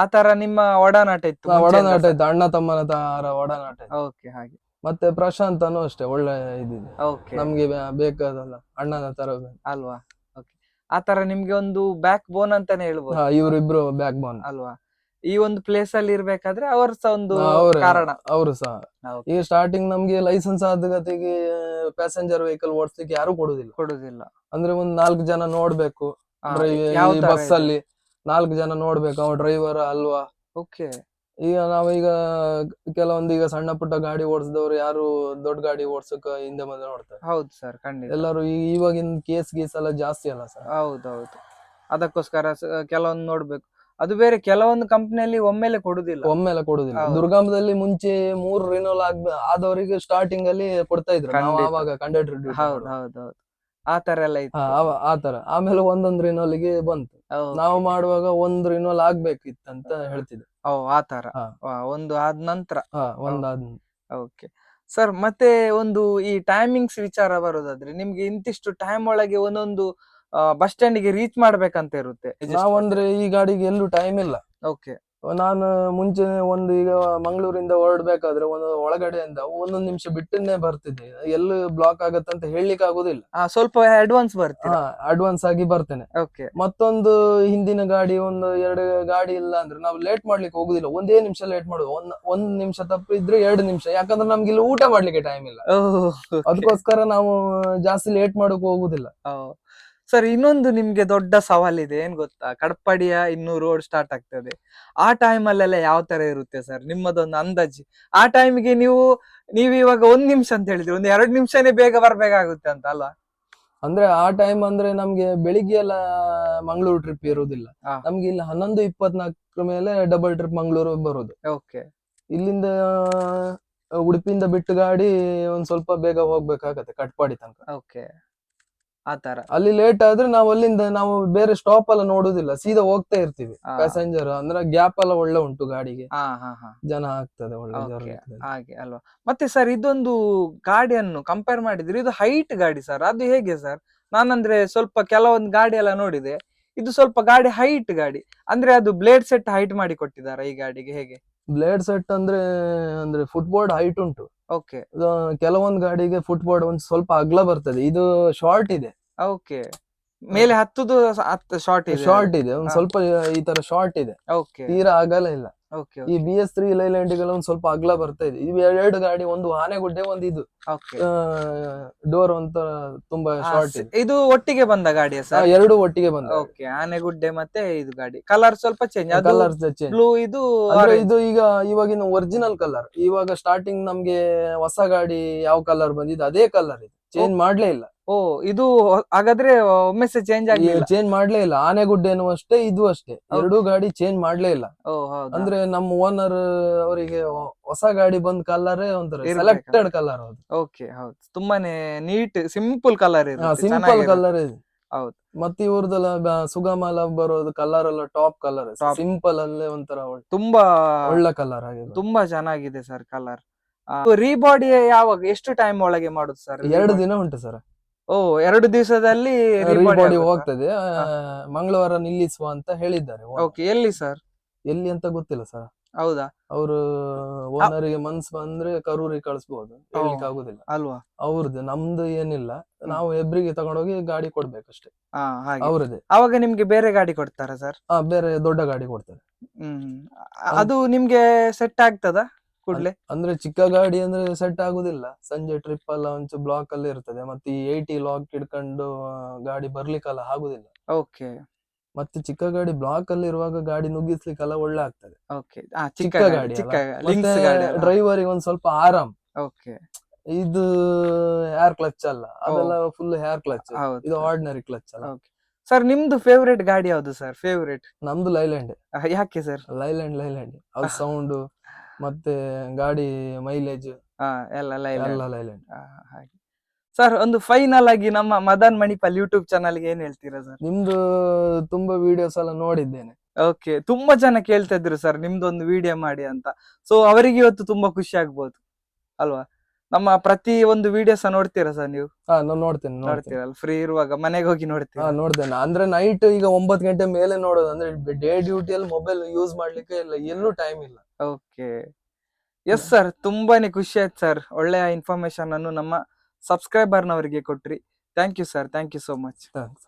Speaker 2: ಆ ತರ ನಿಮ್ಮ ಒಡನಾಟ ಇತ್ತು
Speaker 1: ಒಡನಾಟ? ಇತ್ತು. ಅಣ್ಣ ತಮ್ಮನ ತರ ಒಡನಾಟ
Speaker 2: ಓಕೆ ಹಾಗೆ.
Speaker 1: ಮತ್ತೆ ಪ್ರಶಾಂತನು ಅಷ್ಟೇ ಒಳ್ಳೆ ಇದಿದೆ.
Speaker 2: ಓಕೆ
Speaker 1: ನಮ್ಗೆ ಬೇ- ಬೇಕಾದಲ್ಲ ಅಣ್ಣನ ತರ
Speaker 2: ಅಲ್ವಾ? ಓಕೆ ಆ ತರ ನಿಮ್ಗೆ ಒಂದು ಬ್ಯಾಕ್ ಬೋನ್ ಅಂತಾನೆ ಹೇಳ್ಬೋದು.
Speaker 1: ಹಾ ಇವರಿಬ್ರು ಬ್ಯಾಕ್ ಬೋನ್
Speaker 2: ಅಲ್ವಾ? ಈ ಒಂದು ಪ್ಲೇಸ್ ಅಲ್ಲಿ ಇರ್ಬೇಕಾದ್ರೆ ಅವ್ರ ಸಹ ಒಂದು
Speaker 1: ಹಾ, ಅವ್ರೇ.
Speaker 2: ಕಾರಣ.
Speaker 1: ಅವರು ಸಹ
Speaker 2: ಈ
Speaker 1: ಈಗ ಸ್ಟಾರ್ಟಿಂಗ್ ನಮ್ಗೆ ಲೈಸೆನ್ಸ್ ಆದ ಗತಿಗೆ ಪ್ಯಾಸೆಂಜರ್ ವೆಹಿಕಲ್ ಓಡಿಸ್ಲಿಕ್ಕೆ ಯಾರು ಕೊಡುದಿಲ್ಲ.
Speaker 2: ಕೊಡುದಿಲ್ಲ.
Speaker 1: ಅಂದ್ರೆ ಒಂದ್ ನಾಲ್ಕು ಜನ ನೋಡ್ಬೇಕು. ಅಂದ್ರೆ
Speaker 2: ಯಾವ ತರ
Speaker 1: ಬಸ್ ಅಲ್ಲಿ ನಾಲ್ಕು ಜನ ನೋಡ್ಬೇಕು ಅವ ಡ್ರೈವರ್ ಅಲ್ವಾ.
Speaker 2: ಓಕೆ
Speaker 1: ಈಗ ನಾವೀಗ ಕೆಲವೊಂದು ಈಗ ಸಣ್ಣ ಪುಟ್ಟ ಗಾಡಿ ಓಡಿಸಿದವರು ಯಾರು ದೊಡ್ಡ ಗಾಡಿ ಓಡ್ಸಕ್ ಹಿಂದೆ ಮುಂದೆ ನೋಡ್ತಾರೆ.
Speaker 2: ಹೌದು ಸರ್ ಖಂಡಿತ.
Speaker 1: ಎಲ್ಲರೂ ಈ ಇವಾಗಿನ ಕೇಸ್ ಗೀಸ್ ಎಲ್ಲ ಜಾಸ್ತಿ ಅಲ್ಲ ಸರ್.
Speaker 2: ಹೌದೌದು. ಅದಕ್ಕೋಸ್ಕರ ಸ- ಕೆಲವೊಂದು ನೋಡ್ಬೇಕು. ಅದು ಬೇರೆ ಕೆಲವೊಂದು ಕಂಪ್ನಿಯಲ್ಲಿ ಒಮ್ಮೆಲೆ ಕೊಡುದಿಲ್ಲ.
Speaker 1: ಒಮ್ಮೆಲೆ ಕೊಡುದಿಲ್ಲ.
Speaker 2: ಹೌದು.
Speaker 1: ದುರ್ಗಾಂಬದಲ್ಲಿ ಮುಂಚೆ ಮೂರು ರಿನೋಲ್ ಆಗ್ ಆದವರಿಗೆ ಸ್ಟಾರ್ಟಿಂಗ್ ಅಲ್ಲಿ ಕೊಡ್ತಾ ಇದ್ರು. ನಾವು
Speaker 2: ಖಂಡಿತ.
Speaker 1: ಆವಾಗ ಕಂಡಕ್ಟರ್
Speaker 2: ಹೌದು ಹೌದು ಹೌದು. ಆ ತರ ಎಲ್ಲ ಇತ್ತು.
Speaker 1: ಆತರ ಆಮೇಲೆ ಒಂದೊಂದು ರಿನೋಲಿಗೆ ಬಂತು.
Speaker 2: ಹೌದು.
Speaker 1: ನಾವು ಮಾಡುವಾಗ ಒಂದ್ ರಿನೋಲ್ ಅಂತ ಹೇಳ್ತಿದ್ದೆ
Speaker 2: ಓ ಆ ತರ
Speaker 1: ಹಾ.
Speaker 2: ಒಂದು ಆದ ನಂತರ.
Speaker 1: ಹಾ ಒಂದಾದ್
Speaker 2: ಓಕೆ. ಸರ್ ಮತ್ತೆ ಒಂದು ಈ ಟೈಮಿಂಗ್ಸ್ ವಿಚಾರ ಬರೋದಾದ್ರೆ ನಿಮ್ಗೆ ಇಂತಿಷ್ಟು ಟೈಮ್ ಒಳಗೆ ಒಂದೊಂದು ಬಸ್ ಸ್ಟ್ಯಾಂಡ್ಗೆ ರೀಚ್ ಮಾಡ್ಬೇಕಂತ ಇರುತ್ತೆ.
Speaker 1: ನಾವಂದ್ರೆ ಈ ಗಾಡಿಗೆ ಎಲ್ಲೂ ಟೈಮ್ ಇಲ್ಲ.
Speaker 2: ಓಕೆ.
Speaker 1: ನಾನು ಮುಂಚೆನೆ ಒಂದು ಈಗ ಮಂಗಳೂರಿಂದ ಹೊರಡ್ಬೇಕಾದ್ರೆ ಒಂದು ಒಳಗಡೆಯಿಂದ ಒಂದೊಂದು ನಿಮಿಷ ಬಿಟ್ಟನ್ನೇ ಬರ್ತಿದ್ದೆ. ಎಲ್ಲಿ ಬ್ಲಾಕ್ ಆಗತ್ತಂತ ಹೇಳಲಿಕ್ಕೆ ಆಗುದಿಲ್ಲ.
Speaker 2: ಸ್ವಲ್ಪ ಅಡ್ವಾನ್ಸ್ ಬರ್ತೀನಿ
Speaker 1: ಅಡ್ವಾನ್ಸ್ ಆಗಿ ಬರ್ತೇನೆ.
Speaker 2: ಓಕೆ
Speaker 1: ಮತ್ತೊಂದು ಹಿಂದಿನ ಗಾಡಿ ಒಂದು ಎರಡು ಗಾಡಿ ಇಲ್ಲ ಅಂದ್ರೆ ನಾವು ಲೇಟ್ ಮಾಡ್ಲಿಕ್ಕೆ ಹೋಗುದಿಲ್ಲ. ಒಂದೇ ನಿಮಿಷ ಲೇಟ್ ಮಾಡುದು. ಒಂದ್ ಒಂದ್ ನಿಮಿಷ ತಪ್ಪಿದ್ರೆ ಎರಡು ನಿಮಿಷ. ಯಾಕಂದ್ರೆ ನಮ್ಗೆ ಇಲ್ಲಿ ಊಟ ಮಾಡ್ಲಿಕ್ಕೆ ಟೈಮ್ ಇಲ್ಲ. ಅದಕ್ಕೋಸ್ಕರ ನಾವು ಜಾಸ್ತಿ ಲೇಟ್ ಮಾಡಕ್ ಹೋಗುದಿಲ್ಲ.
Speaker 2: ಸರ್ ಇನ್ನೊಂದು ನಿಮ್ಗೆ ದೊಡ್ಡ ಸವಾಲಿದೆ ಏನ್ ಗೊತ್ತಾ? ಕಡಪಡಿಯ ಇನ್ನು ರೋಡ್ ಸ್ಟಾರ್ಟ್ ಆಗ್ತದೆ. ಆ ಟೈಮ್ ಅಲ್ಲೆಲ್ಲ ಯಾವ ತರ ಇರುತ್ತೆ ಸರ್ ನಿಮ್ಮದೊಂದು ಅಂದಾಜು. ಆ ಟೈಮ್ಗೆ ನೀವು ನೀವು ಇವಾಗ ಒಂದ್ ನಿಮಿಷ ಅಂತ ಹೇಳಿದ್ರಿ ಒಂದು ಎರಡು ನಿಮಿಷನೇ ಬೇಗ ಬರ್ಬೇಕಾಗುತ್ತೆ ಅಂತ ಅಲ್ವಾ?
Speaker 1: ಅಂದ್ರೆ ಆ ಟೈಮ್ ಅಂದ್ರೆ ನಮ್ಗೆ ಬೆಳಿಗ್ಗೆ ಎಲ್ಲ ಮಂಗಳೂರು ಟ್ರಿಪ್ ಇರುವುದಿಲ್ಲ. ನಮ್ಗೆ ಇಲ್ಲಿ ಹನ್ನೊಂದು ಇಪ್ಪತ್ನಾಲ್ಕರ ಮೇಲೆ ಡಬಲ್ ಟ್ರಿಪ್ ಮಂಗಳೂರು ಬರುದು.
Speaker 2: ಓಕೆ
Speaker 1: ಇಲ್ಲಿಂದ ಉಡುಪಿಯಿಂದ ಬಿಟ್ಟು ಗಾಡಿ ಒಂದ್ ಸ್ವಲ್ಪ ಬೇಗ ಹೋಗ್ಬೇಕಾಗತ್ತೆ ಕಟ್ಪಾಡಿ ತನಕ.
Speaker 2: ಓಕೆ ಆ ತರ.
Speaker 1: ಅಲ್ಲಿ ಲೇಟ್ ಆದ್ರೆ ನಾವು ಅಲ್ಲಿಂದ ನಾವು ಬೇರೆ ಸ್ಟಾಪ್ ಎಲ್ಲ ನೋಡುದಿಲ್ಲ ಸೀದಾ ಹೋಗ್ತಾ ಇರ್ತೀವಿ
Speaker 2: ಆ,
Speaker 1: ಪ್ಯಾಸೆಂಜರ್ ಅಂದ್ರೆ ಗ್ಯಾಪ್ ಎಲ್ಲ ಒಳ್ಳೆ ಉಂಟು ಗಾಡಿಗೆ.
Speaker 2: ಹಾ ಹಾ ಹಾ.
Speaker 1: ಜನ ಒಳ್ಳೆ. ಆಗ್ತದೆ.
Speaker 2: ಹಾಗೆ ಅಲ್ವಾ. ಮತ್ತೆ ಸರ್ ಇದೊಂದು ಗಾಡಿಯನ್ನು ಕಂಪೇರ್ ಮಾಡಿದ್ರೆ ಇದು ಹೈಟ್ ಗಾಡಿ ಸರ್ ಅದು ಹೇಗೆ ಸರ್ ನಾನಂದ್ರೆ ಸ್ವಲ್ಪ ಕೆಲವೊಂದು ಗಾಡಿ ಎಲ್ಲ ನೋಡಿದೆ ಇದು ಸ್ವಲ್ಪ ಗಾಡಿ ಹೈಟ್ ಗಾಡಿ ಅಂದ್ರೆ ಅದು ಬ್ಲೇಡ್ ಸೆಟ್ ಹೈಟ್ ಮಾಡಿ ಕೊಟ್ಟಿದ್ದಾರೆ ಈ ಗಾಡಿಗೆ ಹೇಗೆ?
Speaker 1: ಬ್ಲೇಡ್ ಸೆಟ್ ಅಂದ್ರೆ ಅಂದ್ರೆ ಫುಟ್ಬೋರ್ಡ್ ಹೈಟ್ ಉಂಟು.
Speaker 2: ಓಕೆ
Speaker 1: ಕೆಲವೊಂದು ಗಾಡಿಗೆ ಫುಟ್ಬೋರ್ಡ್ ಒಂದ್ ಸ್ವಲ್ಪ ಅಗ್ಲ ಬರ್ತದೆ. ಇದು ಶಾರ್ಟ್ ಇದೆ.
Speaker 2: ಓಕೆ ಮೇಲೆ ಹತ್ತುದು ಶಾರ್ಟ್ ಇದೆ
Speaker 1: ಶಾರ್ಟ್ ಇದೆ ಒಂದ್ ಸ್ವಲ್ಪ ಈ ತರ ಶಾರ್ಟ್ ಇದೆ.
Speaker 2: ಓಕೆ
Speaker 1: ತೀರಾ ಅಗಲ ಇಲ್ಲ.
Speaker 2: ಓಕೆ
Speaker 1: ಈ ಬಿ ಎಸ್ ತ್ರೀ ಲೈಲ್ಯಾಂಡ್ ಒಂದ್ ಸ್ವಲ್ಪ ಅಗಲ ಬರ್ತಾ ಇದೆ. ಇದು ಎರಡು ಗಾಡಿ ಒಂದು ಆನೆಗುಡ್ಡೆ ಒಂದು ಇದು. ಡೋರ್ ಅಂತ ತುಂಬಾ ಶಾರ್ಟ್ ಇದೆ.
Speaker 2: ಇದು ಒಟ್ಟಿಗೆ ಬಂದ
Speaker 1: ಗಾಡಿ
Speaker 2: ಸರ್
Speaker 1: ಎರಡು ಒಟ್ಟಿಗೆ ಬಂದ
Speaker 2: ಓಕೆ ಆನೆಗುಡ್ಡೆ ಮತ್ತೆ ಇದು ಗಾಡಿ. ಕಲರ್ ಸ್ವಲ್ಪ ಚೇಂಜ್
Speaker 1: ಕಲರ್ ಚೇಂಜ್
Speaker 2: ಬ್ಲೂ ಇದು
Speaker 1: ಇದು ಈಗ ಇವಾಗಿನ ಒರಿಜಿನಲ್ ಕಲರ್ ಇವಾಗ ಸ್ಟಾರ್ಟಿಂಗ್ ನಮ್ಗೆ ಹೊಸ ಗಾಡಿ ಯಾವ ಕಲರ್ ಬಂದಿದೆ ಅದೇ ಕಲರ್ ಇದು. ಚೇಂಜ್ ಮಾಡ್ಲೇ ಇಲ್ಲ.
Speaker 2: ಓ ಇದು ಹಾಗಾದ್ರೆ ಒಮ್ಮೆ ಚೇಂಜ್ ಆಗಿ
Speaker 1: ಚೇಂಜ್ ಮಾಡ್ಲೇ ಇಲ್ಲ. ಆನೆಗುಡ್ಡೆನು ಅಷ್ಟೇ ಇದು ಅಷ್ಟೇ. ಎರಡು ಗಾಡಿ ಚೇಂಜ್ ಮಾಡ್ಲೇ ಇಲ್ಲ. ಅಂದ್ರೆ ನಮ್ಮ ಓನರ್ ಅವರಿಗೆ ಹೊಸ ಗಾಡಿ ಬಂದ್ ಕಲರ್ ಒಂಥರ ಸೆಲೆಕ್ಟೆಡ್ ಕಲರ್ ಅದು.
Speaker 2: ಓಕೆ ಹೌದು. ತುಂಬಾನೇ neat simple colour
Speaker 1: simple colour ಇದೆ.
Speaker 2: ಹೌದು.
Speaker 1: ಮತ್ತೆ ಇವ್ರದೆಲ್ಲ ಸುಗಮ ಲವ್ ಬರೋದು ಕಲರ್ ಎಲ್ಲ ಟಾಪ್ ಕಲರ್ ಸಿಂಪಲ್ ಅಲ್ಲೇ ಒಂಥರ
Speaker 2: ತುಂಬಾ
Speaker 1: ಒಳ್ಳೆ ಕಲರ್ ಆಗಿದೆ.
Speaker 2: ತುಂಬಾ ಚೆನ್ನಾಗಿದೆ ಸರ್ ಕಲರ್ ರೀಬಾಡಿ ಯಾವಾಗ ಎಷ್ಟು ಟೈಮ್ ಒಳಗೆ ಮಾಡುದು ಸರ್?
Speaker 1: ಎರಡು ದಿನ ಉಂಟು ಸರ್.
Speaker 2: ಓ ಎರಡು ದಿವಸದಲ್ಲಿ
Speaker 1: ಬಾಡಿ ಹೋಗ್ತದೆ. ಮಂಗಳವಾರ ನಿಲ್ಲಿಸುವ ಅಂತ ಹೇಳಿದ್ದಾರೆ
Speaker 2: ಓಕೆ ಎಲ್ಲಿ ಸರ್
Speaker 1: ಎಲ್ಲಿ ಅಂತ ಗೊತ್ತಿಲ್ಲ ಸರ್
Speaker 2: ಹೌದಾ?
Speaker 1: ಅವರು ಓನರಿಗೆ ಮನ್ಸ್ ಬಂದ್ರೆ ಕರೂರಿಗೆ ಕಳಿಸಬಹುದು ಹೇಳ್ಲಿಕ್ಕೆ ಆಗುದಿಲ್ಲ.
Speaker 2: ಅಲ್ವಾ?
Speaker 1: ಅವ್ರದ್ದು ನಮ್ದು ಏನಿಲ್ಲ. ನಾವು ಎಬ್ರಿಗೆ ತಗೊಂಡೋಗಿ ಗಾಡಿ ಕೊಡ್ಬೇಕಷ್ಟೇ. ಅವ್ರದ್ದೇ.
Speaker 2: ಅವಾಗ ನಿಮ್ಗೆ ಬೇರೆ ಗಾಡಿ ಕೊಡ್ತಾರ ಸರ್
Speaker 1: ಹಾ ಬೇರೆ ದೊಡ್ಡ ಗಾಡಿ ಕೊಡ್ತಾರೆ.
Speaker 2: ಹ್ಮ್ ಅದು ನಿಮ್ಗೆ ಸೆಟ್ ಆಗ್ತದ? ಕೂಡ್ಲೆ?
Speaker 1: ಅಂದ್ರೆ ಚಿಕ್ಕ ಗಾಡಿ ಅಂದ್ರೆ ಸೆಟ್ ಆಗುದಿಲ್ಲ. ಸಂಜೆ ಟ್ರಿಪ್ ಎಲ್ಲ ಒಂಚೂರು ಬ್ಲಾಕ್ ಅಲ್ಲಿ ಇರ್ತದೆ. ಮತ್ತೆ ಈ ಏಟಿ ಲಾಕ್ ಹಿಡ್ಕೊಂಡು ಆ, ಗಾಡಿ ಬರ್ಲಿಕ್ಕೆಲ್ಲ ಆಗುದಿಲ್ಲ.
Speaker 2: ಓಕೆ
Speaker 1: ಮತ್ತೆ ಚಿಕ್ಕ ಗಾಡಿ ಬ್ಲಾಕ್ ಅಲ್ಲಿ ಇರುವಾಗ ಗಾಡಿ ನುಗ್ಗಿಸ್ಲಿಕ್ಕೆಲ್ಲ ಒಳ್ಳೆ ಆಗ್ತದೆ.
Speaker 2: ಓಕೆ ಆ ಚಿಕ್ಕ
Speaker 1: ಚಿಕ್ಕ
Speaker 2: ಗಾಡಿ
Speaker 1: ಗಾಡಿ
Speaker 2: ಚಿಕ್ಕ
Speaker 1: ಅಲ್ಲ?
Speaker 2: ಲಿಂಕ್ಸ್ ಗಾಡಿ ಅಲ್ಲ?
Speaker 1: ಡ್ರೈವರಿಗೆ ಒಂದ್ ಸ್ವಲ್ಪ ಆರಾಮ್.
Speaker 2: ಓಕೆ
Speaker 1: ಇದು ಹೇರ್ ಕ್ಲಚ್ ಅಲ್ಲ? ಅದೆಲ್ಲ ಫುಲ್ ಹೇರ್ ಕ್ಲಚ್
Speaker 2: ಹೌದು.
Speaker 1: ಇದು ಆರ್ಡಿನರಿ ಕ್ಲಚ್ ಅಲ್ಲ.
Speaker 2: ಸರ್ ನಿಮ್ದು ಫೇವ್ರೇಟ್ ಗಾಡಿ ಯಾವ್ದು ಸರ್ ಫೇವ್ರೇಟ್
Speaker 1: ನಮ್ದು ಲೈಲ್ಯಾಂಡ್
Speaker 2: ಯಾಕೆ ಸರ್
Speaker 1: ಲೈಲ್ಯಾಂಡ್ ಲೈಲ್ಯಾಂಡ್ ಅದು ಸೌಂಡ್ ಮತ್ತೆ ಗಾಡಿ ಮೈಲೇಜ್
Speaker 2: ಹಾ ಎಲ್ಲ ಲೈಲ್ಯಾಂಡ್ ಹಾಗೆ. ಸರ್ ಒಂದು ಫೈನಲ್ ಆಗಿ ನಮ್ಮ ಮದನ್ ಮಣಿಪಾಲ್ ಯೂಟ್ಯೂಬ್ ಚಾನಲ್ಗೆ ಏನ್ ಹೇಳ್ತೀರಾ ಸರ್
Speaker 1: ನಿಮ್ದು ತುಂಬಾ ವಿಡಿಯೋಸ್ ಎಲ್ಲ ನೋಡಿದ್ದೇನೆ.
Speaker 2: ಓಕೆ ತುಂಬಾ ಜನ ಕೇಳ್ತಾ ಇದ್ರು ಸರ್ ನಿಮ್ದೊಂದು ವಿಡಿಯೋ ಮಾಡಿ ಅಂತ. ಸೊ ಅವರಿಗೆ ಇವತ್ತು ತುಂಬಾ ಖುಷಿ ಆಗ್ಬೋದು ಅಲ್ವಾ? ನಮ್ಮ ಪ್ರತಿ ಒಂದು ವಿಡಿಯೋಸ್ ನೋಡ್ತೀರಾ ಸರ್ ನೀವು?
Speaker 1: ಹಾ ನಾನು ನೋಡ್ತೇನೆ ನೋಡ್ತೇನೆ.
Speaker 2: ನೋಡ್ತೀರಲ್ಲ ಫ್ರೀ ಇರುವಾಗ ಮನೆಗೆ ಹೋಗಿ
Speaker 1: ಹಾ
Speaker 2: ನೋಡ್ತೀರಾ
Speaker 1: ನೋಡ್ತೇನೆ. ಅಂದ್ರೆ ನೈಟ್ ಈಗ ಒಂಬತ್ತು ಗಂಟೆ ಮೇಲೆ ನೋಡೋದು ಅಂದ್ರೆ ಡೇ ಡ್ಯೂಟಿಯಲ್ಲಿ ಮೊಬೈಲ್ ಯೂಸ್ ಮಾಡ್ಲಿಕ್ಕೆ ಇಲ್ಲ ಎಲ್ಲೂ ಟೈಮ್ ಇಲ್ಲ.
Speaker 2: ಓಕೆ. ಎಸ್ ಸರ್ ತುಂಬಾನೇ ಖುಷಿ ಆಯ್ತು ಸರ್. ಒಳ್ಳೆಯ ಇನ್ಫಾರ್ಮೇಶನ್ ಅನ್ನು ನಮ್ಮ ಸಬ್ಸ್ಕ್ರೈಬರ್ನವರಿಗೆ ಕೊಟ್ರಿ. Thank you sir. Thank you so much.
Speaker 1: Thanks.